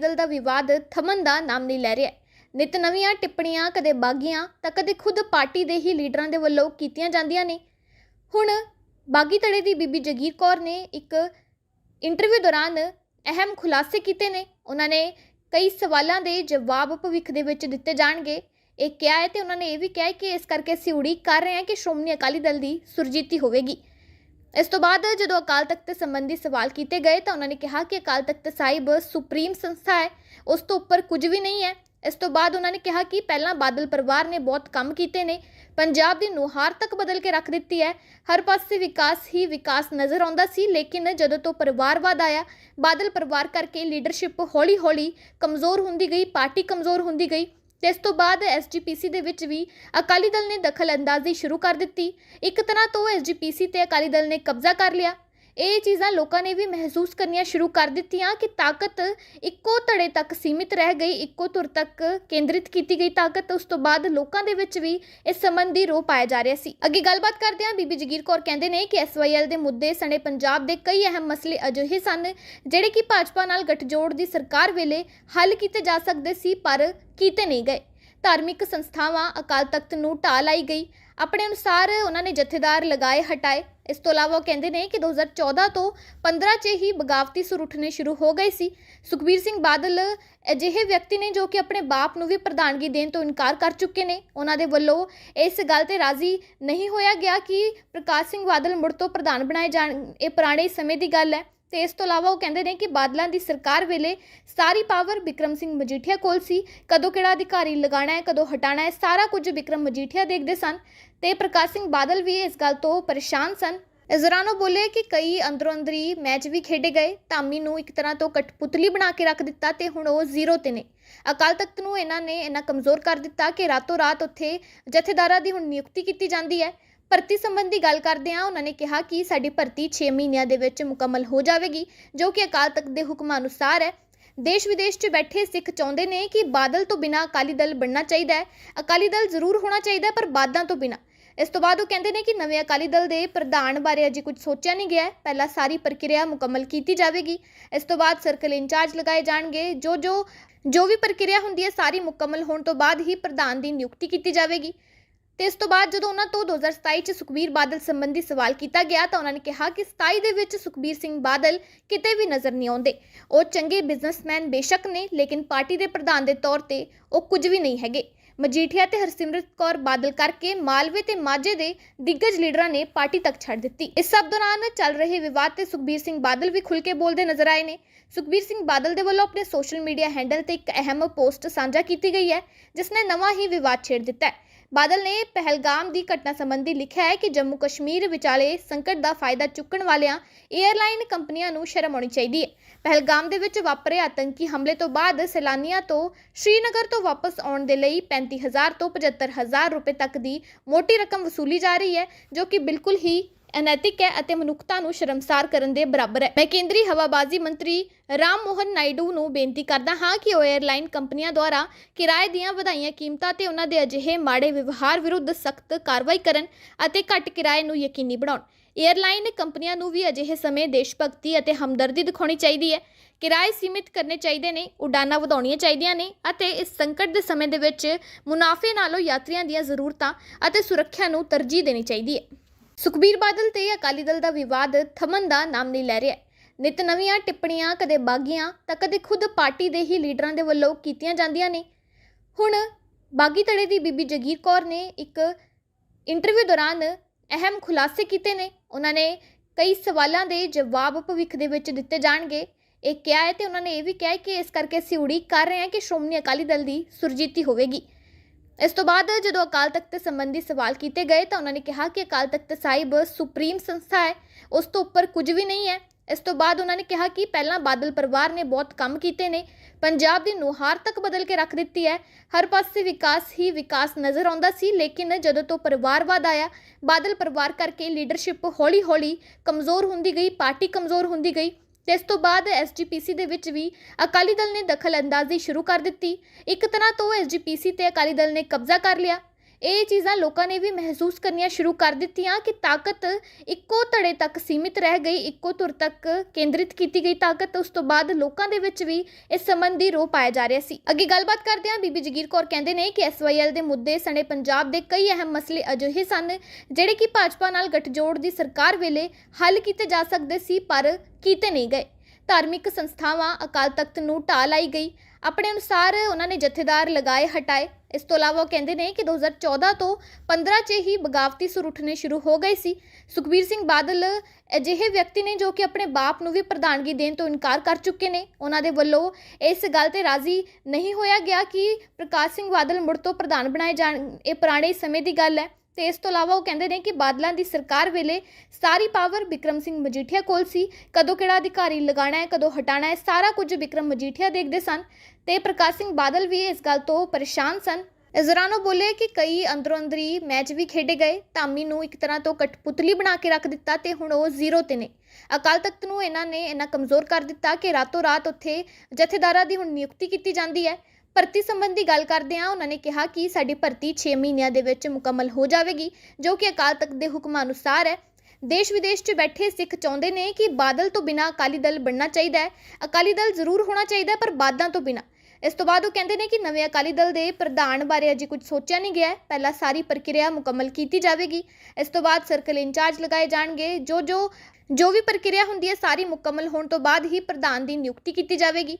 ਦਲ ਦਾ ਵਿਵਾਦ ਥਮਨ ਦਾ ਨਾਮ ਨਹੀਂ ਲੈ ਰਿਹਾ ਨਿਤ ਨਵੀਆਂ ਟਿੱਪਣੀਆਂ, ਕਦੇ ਬਾਗੀਆਂ, ਤਾਂ ਕਦੇ ਖੁਦ ਪਾਰਟੀ ਦੇ ਹੀ ਲੀਡਰਾਂ ਦੇ ਵੱਲੋਂ ਕੀਤੀਆਂ ਜਾਂਦੀਆਂ ਨੇ। ਹੁਣ ਬਾਗੀ ਧੜੇ ਦੀ ਬੀਬੀ ਜਗੀਰ ਕੌਰ ਨੇ ਇੱਕ ਇੰਟਰਵਿਊ ਦੌਰਾਨ ਅਹਿਮ ਖੁਲਾਸੇ ਕੀਤੇ ਨੇ। ਉਹਨਾਂ ਨੇ ਕਈ ਸਵਾਲਾਂ ਦੇ ਜਵਾਬ ਭਵਿੱਖ ਦੇ ਵਿੱਚ ਦਿੱਤੇ ਜਾਣਗੇ। ਇਹ ਕਿਹਾ ਹੈ ਤੇ ਉਹਨਾਂ ਨੇ ਇਹ ਵੀ ਕਿਹਾ ਕਿ ਇਸ ਕਰਕੇ ਅਸੀਂ ਉਡੀਕ ਕਰ ਰਹੇ ਹਾਂ ਕਿ ਸ਼੍ਰੋਮਣੀ ਅਕਾਲੀ ਦਲ ਦੀ ਸੁਰਜੀਤੀ ਹੋਵੇਗੀ। ਇਸ ਤੋਂ ਬਾਅਦ ਜਦੋਂ ਅਕਾਲ ਤਖਤ ਸੰਬੰਧੀ ਸਵਾਲ ਕੀਤੇ ਗਏ ਤਾਂ ਉਹਨਾਂ ਨੇ ਕਿਹਾ ਕਿ ਅਕਾਲ ਤਖਤ ਸਾਹਿਬ ਸੁਪਰੀਮ ਸੰਸਥਾ ਹੈ, ਉਸ ਤੋਂ ਉੱਪਰ ਕੁਝ ਵੀ ਨਹੀਂ ਹੈ। ਇਸ ਤੋਂ ਬਾਅਦ ਉਹਨਾਂ ਨੇ ਕਿਹਾ ਕਿ ਪਹਿਲਾਂ ਬਾਦਲ ਪਰਿਵਾਰ ਨੇ ਬਹੁਤ ਕੰਮ ਕੀਤੇ ਨੇ, ਪੰਜਾਬ ਦੀ ਨੁਹਾਰ ਤੱਕ ਬਦਲ ਕੇ ਰੱਖ ਦਿੱਤੀ ਹੈ। ਹਰ ਪਾਸੇ ਵਿਕਾਸ ਹੀ ਵਿਕਾਸ ਨਜ਼ਰ ਆਉਂਦਾ ਸੀ, ਲੇਕਿਨ ਜਦੋਂ ਤੋਂ ਪਰਿਵਾਰਵਾਦ ਆਇਆ, ਬਾਦਲ ਪਰਿਵਾਰ ਕਰਕੇ ਲੀਡਰਸ਼ਿਪ ਹੌਲੀ-ਹੌਲੀ ਕਮਜ਼ੋਰ ਹੁੰਦੀ ਗਈ, ਪਾਰਟੀ ਕਮਜ਼ੋਰ ਹੁੰਦੀ ਗਈ। ਤੇ ਇਸ ਤੋਂ ਬਾਅਦ ਐਸਜੀਪੀਸੀ ਦੇ ਵਿੱਚ ਵੀ ਅਕਾਲੀ ਦਲ ਨੇ ਦਖਲ ਅੰਦਾਜ਼ੀ ਸ਼ੁਰੂ ਕਰ ਦਿੱਤੀ। ਇੱਕ ਤਰ੍ਹਾਂ ਤੋਂ ਐਸਜੀਪੀਸੀ ਤੇ ਅਕਾਲੀ ਦਲ ਨੇ ਕਬਜ਼ਾ ਕਰ ਲਿਆ। ਇਹ ਚੀਜ਼ਾਂ ਲੋਕਾਂ ਨੇ ਵੀ ਮਹਿਸੂਸ ਕਰਨੀਆਂ ਸ਼ੁਰੂ ਕਰ ਦਿੱਤੀਆਂ ਕਿ ਤਾਕਤ ਇੱਕੋ ਧੜੇ ਤੱਕ ਸੀਮਿਤ ਰਹਿ ਗਈ, ਇੱਕੋ ਧੁਰ ਤੱਕ ਕੇਂਦਰਿਤ ਕੀਤੀ ਗਈ ਤਾਕਤ, ਉਸ ਤੋਂ ਬਾਅਦ ਲੋਕਾਂ ਦੇ ਵਿੱਚ ਵੀ ਇਸ ਸੰਬੰਧੀ ਰੋ ਪਾਇਆ ਜਾ ਰਿਹਾ ਸੀ। ਅੱਗੇ ਗੱਲਬਾਤ ਕਰਦੇ ਹਾਂ, ਬੀਬੀ ਜਗੀਰ ਕੌਰ ਕਹਿੰਦੇ ਨੇ ਕਿ ਐਸਵਾਈਐਲ ਦੇ ਮੁੱਦੇ ਸਣੇ ਪੰਜਾਬ ਦੇ ਕਈ ਅਹਿਮ ਮਸਲੇ ਅਜਿਹੇ ਸਨ, ਜਿਹੜੇ ਕਿ ਭਾਜਪਾ ਨਾਲ ਗਠਜੋੜ ਦੀ ਸਰਕਾਰ ਵੇਲੇ ਹੱਲ ਕੀਤੇ ਜਾ ਸਕਦੇ ਸੀ, ਪਰ ਕੀਤੇ ਨਹੀਂ ਗਏ। ਧਾਰਮਿਕ ਸੰਸਥਾਵਾਂ ਅਕਾਲ ਤਖਤ ਨੂੰ ਢਾਹ ਲਾਈ ਗਈ ਆਪਣੇ ਅਨੁਸਾਰ ਉਹਨਾਂ ਨੇ ਜਥੇਦਾਰ ਲਗਾਏ, ਹਟਾਏ। ਇਸ ਤੋਂ ਇਲਾਵਾ ਉਹ ਕਹਿੰਦੇ ਨੇ ਕਿ 2014 ਤੋਂ 15 ਚ ਹੀ ਬਗਾਵਤੀ ਸੁਰ ਉੱਠਣੇ ਸ਼ੁਰੂ ਹੋ ਗਏ ਸੀ। ਸੁਖਬੀਰ ਸਿੰਘ ਬਾਦਲ ਅਜਿਹੇ ਵਿਅਕਤੀ ਨੇ ਜੋ ਕਿ ਆਪਣੇ ਬਾਪ ਨੂੰ ਵੀ ਪ੍ਰਧਾਨਗੀ ਦੇਣ ਤੋਂ ਇਨਕਾਰ ਕਰ ਚੁੱਕੇ ਨੇ। ਉਹਨਾਂ ਦੇ ਵੱਲੋਂ ਇਸ ਗੱਲ ਤੇ ਰਾਜ਼ੀ ਨਹੀਂ ਹੋਇਆ ਗਿਆ ਕਿ ਪ੍ਰਕਾਸ਼ ਸਿੰਘ ਬਾਦਲ ਮੁੜ ਤੋਂ ਪ੍ਰਧਾਨ ਬਣਾਏ ਜਾਣ, ਇਹ ਪੁਰਾਣੇ ਸਮੇਂ ਦੀ ਗੱਲ ਹੈ। ਤੇ ਇਸ ਤੋਂ ਇਲਾਵਾ ਉਹ ਕਹਿੰਦੇ ਨੇ ਕਿ ਬਾਦਲਾਂ ਦੀ ਸਰਕਾਰ ਵੇਲੇ ਸਾਰੀ ਪਾਵਰ ਬਿਕਰਮ ਸਿੰਘ ਮਜੀਠੀਆ ਕੋਲ ਸੀ। ਕਦੋਂ ਕਿਹੜਾ ਅਧਿਕਾਰੀ ਲਗਾਉਣਾ ਹੈ, ਕਦੋਂ ਹਟਾਉਣਾ ਹੈ, ਸਾਰਾ ਕੁਝ ਬਿਕਰਮ ਮਜੀਠੀਆ ਦੇਖਦੇ ਸਨ ਤੇ ਪ੍ਰਕਾਸ਼ ਸਿੰਘ ਬਾਦਲ ਵੀ ਇਸ ਗੱਲ ਤੋਂ ਪਰੇਸ਼ਾਨ ਸਨ। ਇਸ ਦੌਰਾਨ ਉਹ ਬੋਲੇ ਕਿ ਕਈ ਅੰਦਰੋਂ ਅੰਦਰੀ ਮੈਚ ਵੀ ਖੇਡੇ ਗਏ, ਧਾਮੀ ਨੂੰ ਇੱਕ ਤਰ੍ਹਾਂ ਤੋਂ ਕਠਪੁਤਲੀ ਬਣਾ ਕੇ ਰੱਖ ਦਿੱਤਾ ਤੇ ਹੁਣ ਉਹ ਜ਼ੀਰੋ ਤੇ ਨੇ। ਅਕਾਲ ਤਖਤ ਨੂੰ ਇਹਨਾਂ ਨੇ ਇੰਨਾ ਕਮਜ਼ੋਰ ਕਰ ਦਿੱਤਾ ਕਿ ਰਾਤੋਂ ਰਾਤ ਉੱਥੇ ਜਥੇਦਾਰਾਂ ਦੀ ਹੁਣ ਨਿਯੁਕਤੀ ਕੀਤੀ ਜਾਂਦੀ ਹੈ। ਭਰਤੀ ਸੰਬੰਧੀ ਗੱਲ ਕਰਦੇ ਹਾਂ ਉਹਨਾਂ ਨੇ ਕਿਹਾ ਕਿ ਸਾਡੀ ਭਰਤੀ 6 ਮਹੀਨਿਆਂ ਦੇ ਵਿੱਚ ਮੁਕੰਮਲ ਹੋ ਜਾਵੇਗੀ ਜੋ ਕਿ ਅਕਾਲ ਤਖਤ ਦੇ ਹੁਕਮਾਂ ਅਨੁਸਾਰ ਹੈ। ਦੇਸ਼ ਵਿਦੇਸ਼ 'ਚ ਬੈਠੇ ਸਿੱਖ ਚਾਹੁੰਦੇ ਨੇ ਕਿ ਬਾਦਲ ਤੋਂ ਬਿਨਾਂ ਅਕਾਲੀ ਦਲ ਬਣਨਾ ਚਾਹੀਦਾ ਹੈ। ਅਕਾਲੀ ਦਲ ਜ਼ਰੂਰ ਹੋਣਾ ਚਾਹੀਦਾ ਹੈ, ਪਰ ਬਾਦਾਂ ਤੋਂ ਬਿਨਾਂ। ਇਸ ਤੋਂ ਬਾਅਦ ਉਹ ਕਹਿੰਦੇ ਨੇ ਕਿ ਨਵੇਂ ਅਕਾਲੀ ਦਲ ਦੇ ਪ੍ਰਧਾਨ ਬਾਰੇ ਅਜੇ ਕੁਝ ਸੋਚਿਆ ਨਹੀਂ ਗਿਆ ਹੈ। ਪਹਿਲਾਂ ਸਾਰੀ ਪ੍ਰਕਿਰਿਆ ਮੁਕੰਮਲ ਕੀਤੀ ਜਾਵੇਗੀ। ਇਸ ਤੋਂ ਬਾਅਦ ਸਰਕਲ ਇੰਚਾਰਜ ਲਗਾਏ ਜਾਣਗੇ। ਜੋ ਜੋ ਜੋ ਵੀ ਪ੍ਰਕਿਰਿਆ ਹੁੰਦੀ ਹੈ ਸਾਰੀ ਮੁਕੰਮਲ ਹੋਣ ਤੋਂ ਬਾਅਦ ਹੀ ਪ੍ਰਧਾਨ ਦੀ ਨਿਯੁਕਤੀ ਕੀਤੀ ਜਾਵੇਗੀ। ਤੇ ਇਸ ਤੋਂ ਬਾਅਦ ਜਦੋਂ ਉਹਨਾਂ ਤੋਂ 2027 ਚ ਸੁਖਬੀਰ ਬਾਦਲ ਸੰਬੰਧੀ ਸਵਾਲ ਕੀਤਾ ਗਿਆ ਤਾਂ ਉਹਨਾਂ ਨੇ ਕਿਹਾ ਕਿ 27 ਦੇ ਵਿੱਚ ਸੁਖਬੀਰ ਸਿੰਘ ਬਾਦਲ ਕਿਤੇ ਵੀ ਨਜ਼ਰ ਨਹੀਂ ਆਉਂਦੇ। ਉਹ ਚੰਗੇ ਬਿਜ਼ਨਸਮੈਨ ਬੇਸ਼ੱਕ ਨੇ, ਲੇਕਿਨ ਪਾਰਟੀ ਦੇ ਪ੍ਰਧਾਨ ਦੇ ਤੌਰ ਤੇ ਉਹ ਕੁਝ ਵੀ ਨਹੀਂ ਹੈਗੇ। ਮਜੀਠੀਆ ਤੇ ਹਰਸਿਮਰਤ ਕੌਰ ਬਾਦਲ ਕਰਕੇ ਮਾਲਵੇ ਤੇ ਮਾਝੇ ਦੇ ਦਿੱਗਜ ਲੀਡਰਾਂ ਨੇ ਪਾਰਟੀ ਤੱਕ ਛੱਡ ਦਿੱਤੀ। ਇਸ ਸਭ ਦੌਰਾਨ ਚੱਲ ਰਹੇ ਵਿਵਾਦ ਤੇ ਸੁਖਬੀਰ ਸਿੰਘ ਬਾਦਲ ਵੀ ਖੁੱਲ੍ਹ ਕੇ ਬੋਲਦੇ ਨਜ਼ਰ ਆਏ ਨੇ। ਸੁਖਬੀਰ ਸਿੰਘ ਬਾਦਲ ਦੇ ਵੱਲੋਂ ਆਪਣੇ ਸੋਸ਼ਲ ਮੀਡੀਆ ਹੈਂਡਲ ਤੇ ਇੱਕ ਅਹਿਮ ਪੋਸਟ ਸਾਂਝਾ ਕੀਤੀ ਗਈ ਹੈ, ਜਿਸ ਨੇ ਨਵਾਂ ਹੀ ਵਿਵਾਦ ਛੇੜ ਦਿੱਤਾ ਹੈ। ਬਾਦਲ ਨੇ ਪਹਿਲਗਾਮ ਦੀ ਘਟਨਾ ਸੰਬੰਧੀ ਲਿਖਿਆ ਹੈ ਕਿ ਜੰਮੂ ਕਸ਼ਮੀਰ ਵਿਚਾਲੇ ਸੰਕਟ ਦਾ ਫਾਇਦਾ ਚੁੱਕਣ ਵਾਲਿਆਂ 에ਅਰਲਾਈਨ ਕੰਪਨੀਆਂ ਨੂੰ ਸ਼ਰਮ ਆਉਣੀ ਚਾਹੀਦੀ ਹੈ। ਪਹਿਲਗਾਮ ਦੇ ਵਿੱਚ ਵਾਪਰੇ ਆਤੰਕੀ ਹਮਲੇ ਤੋਂ ਬਾਅਦ ਸੈਲਾਨੀਆਂ ਤੋਂ ਸ਼੍ਰੀਨਗਰ ਤੋਂ ਵਾਪਸ ਆਉਣ ਦੇ ਲਈ 35000 ਤੋਂ 75000 ਰੁਪਏ ਤੱਕ ਦੀ ਮੋਟੀ ਰਕਮ ਵਸੂਲੀ ਜਾ ਰਹੀ ਹੈ, ਜੋ ਕਿ ਬਿਲਕੁਲ ਹੀ ਅਨੈਤਿਕ ਹੈ ਅਤੇ ਮਨੁੱਖਤਾ ਨੂੰ ਸ਼ਰਮਸਾਰ ਕਰਨ ਦੇ ਬਰਾਬਰ ਹੈ। ਮੈਂ ਕੇਂਦਰੀ ਹਵਾਬਾਜ਼ੀ ਮੰਤਰੀ ਰਾਮ ਮੋਹਨ ਨਾਇਡੂ ਨੂੰ ਬੇਨਤੀ ਕਰਦਾ ਹਾਂ ਕਿ ਉਹ 에ਅਰਲਾਈਨ ਕੰਪਨੀਆਂ ਦੁਆਰਾ ਕਿਰਾਏ ਦੀਆਂ ਵਧਾਈਆਂ ਕੀਮਤਾਂ ਤੇ ਉਹਨਾਂ ਦੇ ਅਜਿਹੇ ਮਾੜੇ ਵਿਵਹਾਰ ਵਿਰੁੱਧ ਸਖਤ ਕਾਰਵਾਈ ਕਰਨ ਅਤੇ ਘੱਟ ਕਿਰਾਏ ਨੂੰ ਯਕੀਨੀ ਬਣਾਉਣ। ਏਅਰਲਾਈਨ ਕੰਪਨੀਆਂ ਨੂੰ ਵੀ ਅਜਿਹੇ ਸਮੇਂ ਦੇਸ਼ ਭਗਤੀ ਅਤੇ ਹਮਦਰਦੀ ਦਿਖਾਉਣੀ ਚਾਹੀਦੀ ਹੈ। ਕਿਰਾਏ ਸੀਮਿਤ ਕਰਨੇ ਚਾਹੀਦੇ ਨੇ, ਉਡਾਨਾਂ ਵਧਾਉਣੀਆਂ ਚਾਹੀਦੀਆਂ ਨੇ ਅਤੇ ਇਸ ਸੰਕਟ ਦੇ ਸਮੇਂ ਦੇ ਵਿੱਚ ਮੁਨਾਫੇ ਨਾਲੋਂ ਯਾਤਰੀਆਂ ਦੀਆਂ ਜ਼ਰੂਰਤਾਂ ਅਤੇ ਸੁਰੱਖਿਆ ਨੂੰ ਤਰਜੀਹ ਦੇਣੀ ਚਾਹੀਦੀ ਹੈ। ਸੁਖਬੀਰ ਬਾਦਲ ਤੇ ਅਕਾਲੀ ਦਲ ਦਾ ਵਿਵਾਦ ਥਮਨ ਦਾ ਨਾਮ ਨਹੀਂ ਲੈ ਰਿਹਾ। ਨਿਤ ਨਵੀਆਂ ਟਿੱਪਣੀਆਂ, ਕਦੇ ਬਾਗੀਆਂ, ਤਾਂ ਕਦੇ ਖੁਦ ਪਾਰਟੀ ਦੇ ਹੀ ਲੀਡਰਾਂ ਦੇ ਵੱਲੋਂ ਕੀਤੀਆਂ ਜਾਂਦੀਆਂ ਨੇ। ਹੁਣ ਬਾਗੀ ਧੜੇ ਦੀ ਬੀਬੀ ਜਗੀਰ ਕੌਰ ਨੇ ਇੱਕ ਇੰਟਰਵਿਊ ਦੌਰਾਨ ਅਹਿਮ ਖੁਲਾਸੇ ਕੀਤੇ ਨੇ। ਉਹਨਾਂ ਨੇ ਕਈ ਸਵਾਲਾਂ ਦੇ ਜਵਾਬ ਭਵਿੱਖ ਦੇ ਵਿੱਚ ਦਿੱਤੇ ਜਾਣਗੇ। ਇਹ ਕਿਹਾ ਹੈ ਤੇ ਉਹਨਾਂ ਨੇ ਇਹ ਵੀ ਕਿਹਾ ਕਿ ਇਸ ਕਰਕੇ ਅਸੀਂ ਉਡੀਕ ਕਰ ਰਹੇ ਹਾਂ ਕਿ ਸ਼੍ਰੋਮਣੀ ਅਕਾਲੀ ਦਲ ਦੀ ਸੁਰਜੀਤੀ ਹੋਵੇਗੀ। ਇਸ ਤੋਂ ਬਾਅਦ ਜਦੋਂ ਅਕਾਲ ਤਖਤ ਸੰਬੰਧੀ ਸਵਾਲ ਕੀਤੇ ਗਏ ਤਾਂ ਉਹਨਾਂ ਨੇ ਕਿਹਾ ਕਿ ਅਕਾਲ ਤਖਤ ਸਾਹਿਬ ਸੁਪਰੀਮ ਸੰਸਥਾ ਹੈ, ਉਸ ਤੋਂ ਉੱਪਰ ਕੁਝ ਵੀ ਨਹੀਂ ਹੈ। ਇਸ ਤੋਂ ਬਾਅਦ ਉਹਨਾਂ ਨੇ ਕਿਹਾ ਕਿ ਪਹਿਲਾਂ ਬਾਦਲ ਪਰਿਵਾਰ ਨੇ ਬਹੁਤ ਕੰਮ ਕੀਤੇ ਨੇ, ਪੰਜਾਬ ਦੀ ਨੁਹਾਰ ਤੱਕ ਬਦਲ ਕੇ ਰੱਖ ਦਿੱਤੀ ਹੈ। ਹਰ ਪਾਸੇ ਵਿਕਾਸ ਹੀ ਵਿਕਾਸ ਨਜ਼ਰ ਆਉਂਦਾ ਸੀ, ਲੇਕਿਨ ਜਦੋਂ ਤੋਂ ਪਰਿਵਾਰਵਾਦ ਆਇਆ, ਬਾਦਲ ਪਰਿਵਾਰ ਕਰਕੇ ਲੀਡਰਸ਼ਿਪ ਹੌਲੀ-ਹੌਲੀ ਕਮਜ਼ੋਰ ਹੁੰਦੀ ਗਈ, ਪਾਰਟੀ ਕਮਜ਼ੋਰ ਹੁੰਦੀ ਗਈ। ਤੇ ਇਸ ਤੋਂ ਬਾਅਦ ਐਸਜੀਪੀਸੀ ਦੇ ਵਿੱਚ ਵੀ ਅਕਾਲੀ ਦਲ ਨੇ ਦਖਲ ਅੰਦਾਜ਼ੀ ਸ਼ੁਰੂ ਕਰ ਦਿੱਤੀ। ਇੱਕ ਤਰ੍ਹਾਂ ਤੋਂ ਐਸਜੀਪੀਸੀ ਤੇ ਅਕਾਲੀ ਦਲ ਨੇ ਕਬਜ਼ਾ ਕਰ ਲਿਆ। ਇਹ ਚੀਜ਼ਾਂ ਲੋਕਾਂ ਨੇ ਵੀ ਮਹਿਸੂਸ ਕਰਨੀਆਂ ਸ਼ੁਰੂ ਕਰ ਦਿੱਤੀਆਂ ਕਿ ਤਾਕਤ ਇੱਕੋ ਧੜੇ ਤੱਕ ਸੀਮਿਤ ਰਹਿ ਗਈ, ਇੱਕੋ ਧੁਰ ਤੱਕ ਕੇਂਦਰਿਤ ਕੀਤੀ ਗਈ ਤਾਕਤ, ਉਸ ਤੋਂ ਬਾਅਦ ਲੋਕਾਂ ਦੇ ਵਿੱਚ ਵੀ ਇਸ ਸੰਬੰਧੀ ਰੋ ਪਾਇਆ ਜਾ ਰਿਹਾ ਸੀ। ਅੱਗੇ ਗੱਲਬਾਤ ਕਰਦੇ ਹਾਂ, ਬੀਬੀ ਜਗੀਰ ਕੌਰ ਕਹਿੰਦੇ ਨੇ ਕਿ ਐਸਵਾਈਐਲ ਦੇ ਮੁੱਦੇ ਸਣੇ ਪੰਜਾਬ ਦੇ ਕਈ ਅਹਿਮ ਮਸਲੇ ਅਜਿਹੇ ਸਨ, ਜਿਹੜੇ ਕਿ ਭਾਜਪਾ ਨਾਲ ਗਠਜੋੜ ਦੀ ਸਰਕਾਰ ਵੇਲੇ ਹੱਲ ਕੀਤੇ ਜਾ ਸਕਦੇ ਸੀ, ਪਰ ਕੀਤੇ ਨਹੀਂ ਗਏ। ਧਾਰਮਿਕ ਸੰਸਥਾਵਾਂ ਅਕਾਲ ਤਖਤ ਨੂੰ ਢਾਹ ਲਾਈ ਗਈ ਆਪਣੇ ਅਨੁਸਾਰ ਉਹਨਾਂ ਨੇ ਜਥੇਦਾਰ ਲਗਾਏ ਹਟਾਏ। ਇਸ ਤੋਂ ਇਲਾਵਾ ਉਹ ਕਹਿੰਦੇ ਨੇ ਕਿ 2014 ਤੋਂ 15 ਚ ਹੀ ਬਗਾਵਤੀ ਸੁਰ ਉੱਠਣੇ ਸ਼ੁਰੂ ਹੋ ਗਏ ਸੀ। ਸੁਖਬੀਰ ਸਿੰਘ ਬਾਦਲ ਅਜਿਹੇ ਵਿਅਕਤੀ ਨੇ ਜੋ ਕਿ ਆਪਣੇ ਬਾਪ ਨੂੰ ਵੀ ਪ੍ਰਧਾਨਗੀ ਦੇਣ ਤੋਂ ਇਨਕਾਰ ਕਰ ਚੁੱਕੇ ਨੇ। ਉਹਨਾਂ ਦੇ ਵੱਲੋਂ ਇਸ ਗੱਲ ਤੇ ਰਾਜ਼ੀ ਨਹੀਂ ਹੋਇਆ ਗਿਆ ਕਿ ਪ੍ਰਕਾਸ਼ ਸਿੰਘ ਬਾਦਲ ਮੁੜ ਤੋਂ ਪ੍ਰਧਾਨ ਬਣਾਏ ਜਾਣ, ਇਹ ਪੁਰਾਣੇ ਸਮੇਂ ਦੀ ਗੱਲ ਹੈ। ਤੇ ਇਸ ਤੋਂ ਇਲਾਵਾ ਉਹ ਕਹਿੰਦੇ ਨੇ ਕਿ ਬਾਦਲਾਂ ਦੀ ਸਰਕਾਰ ਵੇਲੇ ਸਾਰੀ ਪਾਵਰ ਬਿਕਰਮ ਸਿੰਘ ਮਜੀਠੀਆ ਕੋਲ ਸੀ। ਕਦੋਂ ਕਿਹੜਾ ਅਧਿਕਾਰੀ ਲਗਾਉਣਾ ਹੈ, ਕਦੋਂ ਹਟਾਉਣਾ ਹੈ, ਸਾਰਾ ਕੁਝ ਬਿਕਰਮ ਮਜੀਠੀਆ ਦੇਖਦੇ ਸਨ। ਤੇ ਪ੍ਰਕਾਸ਼ ਸਿੰਘ ਬਾਦਲ ਵੀ ਇਸ ਗੱਲ ਤੋਂ ਪਰੇਸ਼ਾਨ ਸਨ। ਇਸ ਦੌਰਾਨ ਉਹ ਬੋਲੇ ਕਿ ਕਈ ਅੰਦਰੋਂ ਅੰਦਰੀ ਮੈਚ ਵੀ ਖੇਡੇ ਗਏ। ਧਾਮੀ ਨੂੰ ਇੱਕ ਤਰ੍ਹਾਂ ਤੋਂ ਕਠਪੁਤਲੀ ਬਣਾ ਕੇ ਰੱਖ ਦਿੱਤਾ ਤੇ ਹੁਣ ਉਹ ਜ਼ੀਰੋ ਤੇ ਨੇ। ਅਕਾਲ ਤਖਤ ਨੂੰ ਇਹਨਾਂ ਨੇ ਇੰਨਾ ਕਮਜ਼ੋਰ ਕਰ ਦਿੱਤਾ ਕਿ ਰਾਤੋਂ ਰਾਤ ਉੱਥੇ ਜਥੇਦਾਰਾਂ ਦੀ ਹੁਣ ਨਿਯੁਕਤੀ ਕੀਤੀ ਜਾਂਦੀ ਹੈ। ਭਰਤੀ ਸੰਬੰਧੀ ਗੱਲ ਕਰਦੇ ਹਾਂ ਉਹਨਾਂ ਨੇ ਕਿਹਾ ਕਿ ਸਾਡੀ ਭਰਤੀ 6 ਮਹੀਨਿਆਂ ਦੇ ਵਿੱਚ ਮੁਕੰਮਲ ਹੋ ਜਾਵੇਗੀ, ਜੋ ਕਿ ਅਕਾਲ ਤਖਤ ਦੇ ਹੁਕਮਾਂ ਅਨੁਸਾਰ ਹੈ। ਦੇਸ਼ ਵਿਦੇਸ਼ 'ਚ ਬੈਠੇ ਸਿੱਖ ਚਾਹੁੰਦੇ ਨੇ ਕਿ ਬਾਦਲ ਤੋਂ ਬਿਨਾਂ ਅਕਾਲੀ ਦਲ ਬਣਨਾ ਚਾਹੀਦਾ ਹੈ। ਅਕਾਲੀ ਦਲ ਜ਼ਰੂਰ ਹੋਣਾ ਚਾਹੀਦਾ ਹੈ ਪਰ ਬਾਦਾਂ ਤੋਂ ਬਿਨਾਂ। ਇਸ ਤੋਂ ਬਾਅਦ ਉਹ ਕਹਿੰਦੇ ਨੇ ਕਿ ਨਵੇਂ ਅਕਾਲੀ ਦਲ ਦੇ ਪ੍ਰਧਾਨ ਬਾਰੇ ਅਜੇ ਕੁਝ ਸੋਚਿਆ ਨਹੀਂ ਗਿਆ ਹੈ। ਪਹਿਲਾਂ ਸਾਰੀ ਪ੍ਰਕਿਰਿਆ ਮੁਕੰਮਲ ਕੀਤੀ ਜਾਵੇਗੀ। ਇਸ ਤੋਂ ਬਾਅਦ ਸਰਕਲ ਇੰਚਾਰਜ ਲਗਾਏ ਜਾਣਗੇ। ਜੋ ਜੋ ਜੋ ਵੀ ਪ੍ਰਕਿਰਿਆ ਹੁੰਦੀ ਹੈ, ਸਾਰੀ ਮੁਕੰਮਲ ਹੋਣ ਤੋਂ ਬਾਅਦ ਹੀ ਪ੍ਰਧਾਨ ਦੀ ਨਿਯੁਕਤੀ ਕੀਤੀ ਜਾਵੇਗੀ।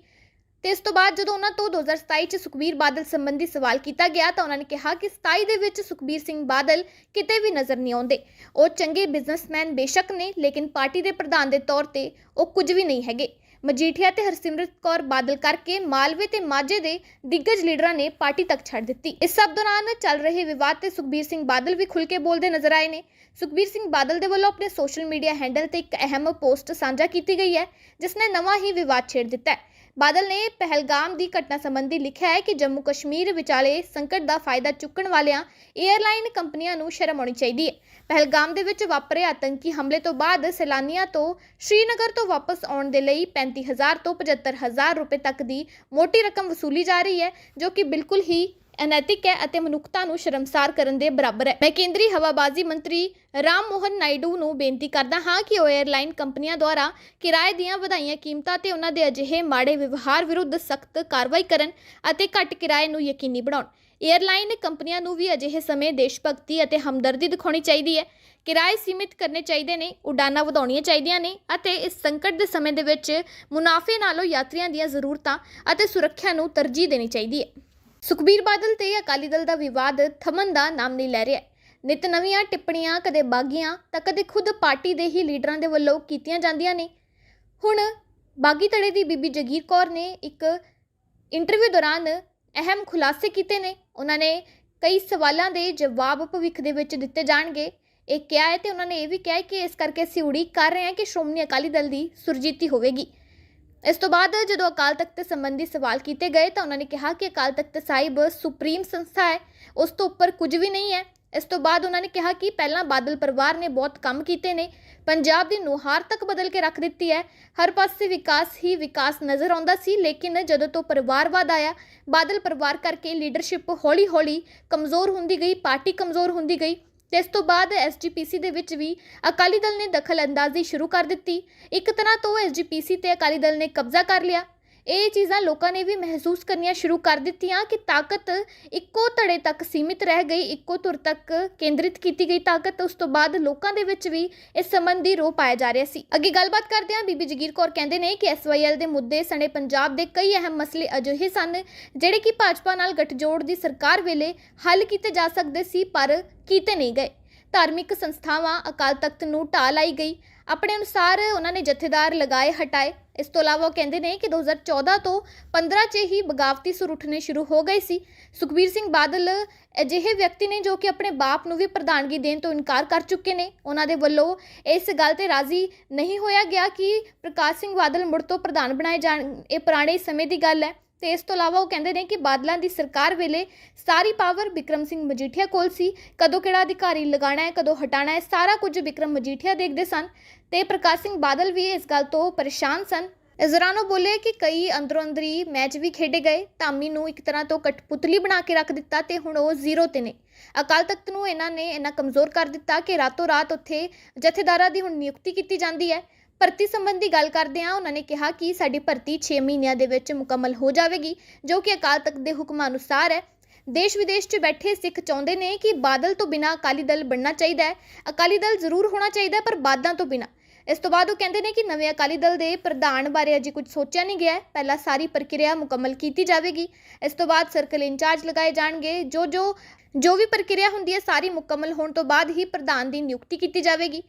ਤੇ ਇਸ ਤੋਂ ਬਾਅਦ ਜਦੋਂ ਉਹਨਾਂ ਤੋਂ 2027 ਚ ਸੁਖਬੀਰ ਬਾਦਲ ਸੰਬੰਧੀ ਸਵਾਲ ਕੀਤਾ ਗਿਆ ਤਾਂ ਉਹਨਾਂ ਨੇ ਕਿਹਾ ਕਿ 27 ਦੇ ਵਿੱਚ ਸੁਖਬੀਰ ਸਿੰਘ ਬਾਦਲ ਕਿਤੇ ਵੀ ਨਜ਼ਰ ਨਹੀਂ ਆਉਂਦੇ। ਉਹ ਚੰਗੇ ਬਿਜ਼ਨਸਮੈਨ ਬੇਸ਼ੱਕ ਨੇ, ਲੇਕਿਨ ਪਾਰਟੀ ਦੇ ਪ੍ਰਧਾਨ ਦੇ ਤੌਰ ਤੇ ਉਹ ਕੁਝ ਵੀ ਨਹੀਂ ਹੈਗੇ। ਮਜੀਠੀਆ ਤੇ ਹਰਸਿਮਰਤ ਕੌਰ ਬਾਦਲ ਕਰਕੇ ਮਾਲਵੇ ਤੇ ਮਾਝੇ ਦੇ ਦਿੱਗਜ ਲੀਡਰਾਂ ਨੇ ਪਾਰਟੀ ਤੱਕ ਛੱਡ ਦਿੱਤੀ। ਇਸ ਸਭ ਦੌਰਾਨ ਚੱਲ ਰਹੇ ਵਿਵਾਦ ਤੇ ਸੁਖਬੀਰ ਸਿੰਘ ਬਾਦਲ ਵੀ ਖੁੱਲ ਕੇ ਬੋਲਦੇ ਨਜ਼ਰ ਆਏ ਨੇ। ਸੁਖਬੀਰ ਸਿੰਘ ਬਾਦਲ ਦੇ ਵੱਲੋਂ ਆਪਣੇ ਸੋਸ਼ਲ ਮੀਡੀਆ ਹੈਂਡਲ ਤੇ ਇੱਕ ਅਹਿਮ ਪੋਸਟ ਸਾਂਝਾ ਕੀਤੀ ਗਈ ਹੈ, ਜਿਸ ਨੇ ਨਵਾਂ ਹੀ ਵਿਵਾਦ ਛੇੜ ਦਿੱਤਾ ਹੈ। ਬਾਦਲ ਨੇ ਪਹਿਲਗਾਮ ਦੀ ਘਟਨਾ ਸੰਬੰਧੀ ਲਿਖਿਆ ਹੈ ਕਿ ਜੰਮੂ ਕਸ਼ਮੀਰ ਵਿਚਾਲੇ ਸੰਕਟ ਦਾ ਫਾਇਦਾ ਚੁੱਕਣ ਵਾਲਿਆਂ 에ਅਰਲਾਈਨ ਕੰਪਨੀਆਂ ਨੂੰ ਸ਼ਰਮ ਆਉਣੀ ਚਾਹੀਦੀ ਹੈ। ਪਹਿਲਗਾਮ ਦੇ ਵਿੱਚ ਵਾਪਰੇ ਆਤੰਕੀ ਹਮਲੇ ਤੋਂ ਬਾਅਦ ਸੈਲਾਨੀਆਂ ਤੋਂ ਸ਼੍ਰੀਨਗਰ ਤੋਂ ਵਾਪਸ ਆਉਣ ਦੇ ਲਈ 35000 ਤੋਂ 75000 ਰੁਪਏ ਤੱਕ ਦੀ ਮੋਟੀ ਰਕਮ ਵਸੂਲੀ ਜਾ ਰਹੀ ਹੈ, ਜੋ ਕਿ ਬਿਲਕੁਲ ਹੀ ਅਨੈਤਿਕ ਹੈ ਅਤੇ ਮਨੁੱਖਤਾ ਨੂੰ ਸ਼ਰਮਸਾਰ ਕਰਨ ਦੇ ਬਰਾਬਰ ਹੈ। ਮੈਂ ਕੇਂਦਰੀ ਹਵਾਬਾਜ਼ੀ ਮੰਤਰੀ ਰਾਮ ਮੋਹਨ ਨਾਇਡੂ ਨੂੰ ਬੇਨਤੀ ਕਰਦਾ ਹਾਂ ਕਿ ਉਹ 에ਅਰਲਾਈਨ ਕੰਪਨੀਆਂ ਦੁਆਰਾ ਕਿਰਾਏ ਦੀਆਂ ਵਧਾਈਆਂ ਕੀਮਤਾਂ ਤੇ ਉਹਨਾਂ ਦੇ ਅਜਿਹੇ ਮਾੜੇ ਵਿਵਹਾਰ ਵਿਰੁੱਧ ਸਖਤ ਕਾਰਵਾਈ ਕਰਨ ਅਤੇ ਘੱਟ ਕਿਰਾਏ ਨੂੰ ਯਕੀਨੀ ਬਣਾਉਣ। ਏਅਰਲਾਈਨ ਕੰਪਨੀਆਂ ਨੂੰ ਵੀ ਅਜਿਹੇ ਸਮੇਂ ਦੇਸ਼ ਭਗਤੀ ਅਤੇ ਹਮਦਰਦੀ ਦਿਖਾਉਣੀ ਚਾਹੀਦੀ ਹੈ। ਕਿਰਾਏ ਸੀਮਿਤ ਕਰਨੇ ਚਾਹੀਦੇ ਨੇ ਉਡਾਨਾਂ ਵਧਾਉਣੀਆਂ ਚਾਹੀਦੀਆਂ ਨੇ ਅਤੇ ਇਸ ਸੰਕਟ ਦੇ ਸਮੇਂ ਦੇ ਵਿੱਚ ਮੁਨਾਫੇ ਨਾਲੋਂ ਯਾਤਰੀਆਂ ਦੀਆਂ ਜ਼ਰੂਰਤਾਂ ਅਤੇ ਸੁਰੱਖਿਆ ਨੂੰ ਤਰਜੀਹ ਦੇਣੀ ਚਾਹੀਦੀ ਹੈ। ਸੁਖਬੀਰ ਬਾਦਲ ਤੇ ਅਕਾਲੀ ਦਲ ਦਾ ਵਿਵਾਦ ਥਮਨ ਦਾ ਨਾਮ ਨਹੀਂ ਲੈ ਰਿਹਾ ਨਿਤ ਨਵੀਆਂ ਟਿੱਪਣੀਆਂ, ਕਦੇ ਬਾਗੀਆਂ, ਤਾਂ ਕਦੇ ਖੁਦ ਪਾਰਟੀ ਦੇ ਹੀ ਲੀਡਰਾਂ ਦੇ ਵੱਲੋਂ ਕੀਤੀਆਂ ਜਾਂਦੀਆਂ ਨੇ। ਹੁਣ ਬਾਗੀ ਧੜੇ ਦੀ ਬੀਬੀ ਜਗੀਰ ਕੌਰ ਨੇ ਇੱਕ ਇੰਟਰਵਿਊ ਦੌਰਾਨ ਅਹਿਮ ਖੁਲਾਸੇ ਕੀਤੇ ਨੇ। ਉਹਨਾਂ ਨੇ ਕਈ ਸਵਾਲਾਂ ਦੇ ਜਵਾਬ ਭਵਿੱਖ ਦੇ ਵਿੱਚ ਦਿੱਤੇ ਜਾਣਗੇ। ਇਹ ਕਿਹਾ ਹੈ ਤੇ ਉਹਨਾਂ ਨੇ ਇਹ ਵੀ ਕਿਹਾ ਹੈ ਕਿ ਇਸ ਕਰਕੇ ਅਸੀਂ ਉਡੀਕ ਕਰ ਰਹੇ ਹਾਂ ਕਿ ਸ਼੍ਰੋਮਣੀ ਅਕਾਲੀ ਦਲ ਦੀ ਸੁਰਜੀਤੀ ਹੋਵੇਗੀ। ਇਸ ਤੋਂ ਬਾਅਦ ਜਦੋਂ ਅਕਾਲ ਤਖਤ ਸੰਬੰਧੀ ਸਵਾਲ ਕੀਤੇ ਗਏ ਤਾਂ ਉਹਨਾਂ ਨੇ ਕਿਹਾ ਕਿ ਅਕਾਲ ਤਖਤ ਸਾਹਿਬ ਸੁਪਰੀਮ ਸੰਸਥਾ ਹੈ, ਉਸ ਤੋਂ ਉੱਪਰ ਕੁਝ ਵੀ ਨਹੀਂ ਹੈ। ਇਸ ਤੋਂ ਬਾਅਦ ਉਹਨਾਂ ਨੇ ਕਿਹਾ ਕਿ ਪਹਿਲਾਂ ਬਾਦਲ ਪਰਿਵਾਰ ਨੇ ਬਹੁਤ ਕੰਮ ਕੀਤੇ ਨੇ, ਪੰਜਾਬ ਦੀ ਨੁਹਾਰ ਤੱਕ ਬਦਲ ਕੇ ਰੱਖ ਦਿੱਤੀ ਹੈ। ਹਰ ਪਾਸੇ ਵਿਕਾਸ ਹੀ ਵਿਕਾਸ ਨਜ਼ਰ ਆਉਂਦਾ ਸੀ, ਲੇਕਿਨ ਜਦੋਂ ਤੋਂ ਪਰਿਵਾਰਵਾਦ ਆਇਆ, ਬਾਦਲ ਪਰਿਵਾਰ ਕਰਕੇ ਲੀਡਰਸ਼ਿਪ ਹੌਲੀ-ਹੌਲੀ ਕਮਜ਼ੋਰ ਹੁੰਦੀ ਗਈ, ਪਾਰਟੀ ਕਮਜ਼ੋਰ ਹੁੰਦੀ ਗਈ। ਤੇ ਇਸ ਤੋਂ ਬਾਅਦ ਐਸਜੀਪੀਸੀ ਦੇ ਵਿੱਚ ਵੀ ਅਕਾਲੀ ਦਲ ਨੇ ਦਖਲ ਅੰਦਾਜ਼ੀ ਸ਼ੁਰੂ ਕਰ ਦਿੱਤੀ। ਇੱਕ ਤਰ੍ਹਾਂ ਤੋਂ ਐਸਜੀਪੀਸੀ ਤੇ ਅਕਾਲੀ ਦਲ ਨੇ ਕਬਜ਼ਾ ਕਰ ਲਿਆ। ਇਹ ਚੀਜ਼ਾਂ ਲੋਕਾਂ ਨੇ ਵੀ ਮਹਿਸੂਸ ਕਰਨੀਆਂ ਸ਼ੁਰੂ ਕਰ ਦਿੱਤੀਆਂ ਕਿ ਤਾਕਤ ਇੱਕੋ ਧੜੇ ਤੱਕ ਸੀਮਿਤ ਰਹਿ ਗਈ, ਇੱਕੋ ਧੁਰ ਤੱਕ ਕੇਂਦਰਿਤ ਕੀਤੀ ਗਈ ਤਾਕਤ, ਉਸ ਤੋਂ ਬਾਅਦ ਲੋਕਾਂ ਦੇ ਵਿੱਚ ਵੀ ਇਸ ਸੰਬੰਧੀ ਰੋ ਪਾਇਆ ਜਾ ਰਿਹਾ ਸੀ। ਅੱਗੇ ਗੱਲਬਾਤ ਕਰਦੇ ਹਾਂ, ਬੀਬੀ ਜਗੀਰ ਕੌਰ ਕਹਿੰਦੇ ਨੇ ਕਿ ਐਸਵਾਈਐਲ ਦੇ ਮੁੱਦੇ ਸਣੇ ਪੰਜਾਬ ਦੇ ਕਈ ਅਹਿਮ ਮਸਲੇ ਅਜਿਹੇ ਸਨ, ਜਿਹੜੇ ਕਿ ਭਾਜਪਾ ਨਾਲ ਗਠਜੋੜ ਦੀ ਸਰਕਾਰ ਵੇਲੇ ਹੱਲ ਕੀਤੇ ਜਾ ਸਕਦੇ ਸੀ, ਪਰ ਕੀਤੇ ਨਹੀਂ ਗਏ। ਧਾਰਮਿਕ ਸੰਸਥਾਵਾਂ ਅਕਾਲ ਤਖਤ ਨੂੰ ਢਾਹ ਲਾਈ ਗਈ। ਆਪਣੇ ਅਨੁਸਾਰ ਉਹਨਾਂ ਨੇ ਜਥੇਦਾਰ ਲਗਾਏ, ਹਟਾਏ। ਇਸ ਤੋਂ ਇਲਾਵਾ ਉਹ ਕਹਿੰਦੇ ਨੇ ਕਿ 2014 ਤੋਂ 15 ਚ ਹੀ ਬਗਾਵਤੀ ਸੁਰ ਉੱਠਣੇ ਸ਼ੁਰੂ ਹੋ ਗਏ ਸੀ। ਸੁਖਬੀਰ ਸਿੰਘ ਬਾਦਲ ਅਜਿਹੇ ਵਿਅਕਤੀ ਨੇ ਜੋ ਕਿ ਆਪਣੇ ਬਾਪ ਨੂੰ ਵੀ ਪ੍ਰਧਾਨਗੀ ਦੇਣ ਤੋਂ ਇਨਕਾਰ ਕਰ ਚੁੱਕੇ ਨੇ। ਉਹਨਾਂ ਦੇ ਵੱਲੋਂ ਇਸ ਗੱਲ ਤੇ ਰਾਜ਼ੀ ਨਹੀਂ ਹੋਇਆ ਗਿਆ ਕਿ ਪ੍ਰਕਾਸ਼ ਸਿੰਘ ਬਾਦਲ ਮੁੜ ਤੋਂ ਪ੍ਰਧਾਨ ਬਣਾਏ ਜਾਣ, ਇਹ ਪੁਰਾਣੇ ਸਮੇਂ ਦੀ ਗੱਲ ਹੈ। ਤੇ ਇਸ ਤੋਂ ਇਲਾਵਾ ਉਹ ਕਹਿੰਦੇ ਨੇ ਕਿ ਬਾਦਲਾਂ ਦੀ ਸਰਕਾਰ ਵੇਲੇ ਸਾਰੀ ਪਾਵਰ ਬਿਕਰਮ ਸਿੰਘ ਮਜੀਠੀਆ ਕੋਲ ਸੀ। ਕਦੋਂ ਕਿਹੜਾ ਅਧਿਕਾਰੀ ਲਗਾਉਣਾ ਹੈ, ਕਦੋਂ ਹਟਾਉਣਾ ਹੈ, ਸਾਰਾ ਕੁਝ ਬਿਕਰਮ ਮਜੀਠੀਆ ਦੇਖਦੇ ਸਨ ਤੇ ਪ੍ਰਕਾਸ਼ ਸਿੰਘ ਬਾਦਲ ਵੀ ਇਸ ਗੱਲ ਤੋਂ ਪਰੇਸ਼ਾਨ ਸਨ। ਇਸ ਦੌਰਾਨ ਉਹ ਬੋਲੇ ਕਿ ਕਈ ਅੰਦਰੋਂ ਅੰਦਰੀ ਮੈਚ ਵੀ ਖੇਡੇ ਗਏ, ਧਾਮੀ ਨੂੰ ਇੱਕ ਤਰ੍ਹਾਂ ਤੋਂ ਕਠਪੁਤਲੀ ਬਣਾ ਕੇ ਰੱਖ ਦਿੱਤਾ ਤੇ ਹੁਣ ਉਹ ਜ਼ੀਰੋ ਤੇ ਨੇ। ਅਕਾਲ ਤਖਤ ਨੂੰ ਇਹਨਾਂ ਨੇ ਇੰਨਾ ਕਮਜ਼ੋਰ ਕਰ ਦਿੱਤਾ ਕਿ ਰਾਤੋਂ ਰਾਤ ਉੱਥੇ ਜਥੇਦਾਰਾਂ ਦੀ ਹੁਣ ਨਿਯੁਕਤੀ ਕੀਤੀ ਜਾਂਦੀ ਹੈ। ਭਰਤੀ ਸੰਬੰਧੀ ਗੱਲ ਕਰਦੇ ਹਾਂ ਉਹਨਾਂ ਨੇ ਕਿਹਾ ਕਿ ਸਾਡੀ ਭਰਤੀ 6 ਮਹੀਨਿਆਂ ਦੇ ਵਿੱਚ ਮੁਕੰਮਲ ਹੋ ਜਾਵੇਗੀ ਜੋ ਕਿ ਅਕਾਲ ਤਖਤ ਦੇ ਹੁਕਮਾਂ ਅਨੁਸਾਰ ਹੈ। ਦੇਸ਼ ਵਿਦੇਸ਼ 'ਚ ਬੈਠੇ ਸਿੱਖ ਚਾਹੁੰਦੇ ਨੇ ਕਿ ਬਾਦਲ ਤੋਂ ਬਿਨਾਂ ਅਕਾਲੀ ਦਲ ਬਣਨਾ ਚਾਹੀਦਾ ਹੈ। ਅਕਾਲੀ ਦਲ ਜ਼ਰੂਰ ਹੋਣਾ ਚਾਹੀਦਾ ਹੈ, ਪਰ ਬਾਦਾਂ ਤੋਂ ਬਿਨਾਂ। ਇਸ ਤੋਂ ਬਾਅਦ ਉਹ ਕਹਿੰਦੇ ਨੇ ਕਿ ਨਵੇਂ ਅਕਾਲੀ ਦਲ ਦੇ ਪ੍ਰਧਾਨ ਬਾਰੇ ਅਜੇ ਕੁਝ ਸੋਚਿਆ ਨਹੀਂ ਗਿਆ ਹੈ। ਪਹਿਲਾਂ ਸਾਰੀ ਪ੍ਰਕਿਰਿਆ ਮੁਕੰਮਲ ਕੀਤੀ ਜਾਵੇਗੀ। ਇਸ ਤੋਂ ਬਾਅਦ ਸਰਕਲ ਇੰਚਾਰਜ ਲਗਾਏ ਜਾਣਗੇ। ਜੋ ਜੋ ਜੋ ਵੀ ਪ੍ਰਕਿਰਿਆ ਹੁੰਦੀ ਹੈ ਸਾਰੀ ਮੁਕੰਮਲ ਹੋਣ ਤੋਂ ਬਾਅਦ ਹੀ ਪ੍ਰਧਾਨ ਦੀ ਨਿਯੁਕਤੀ ਕੀਤੀ ਜਾਵੇਗੀ।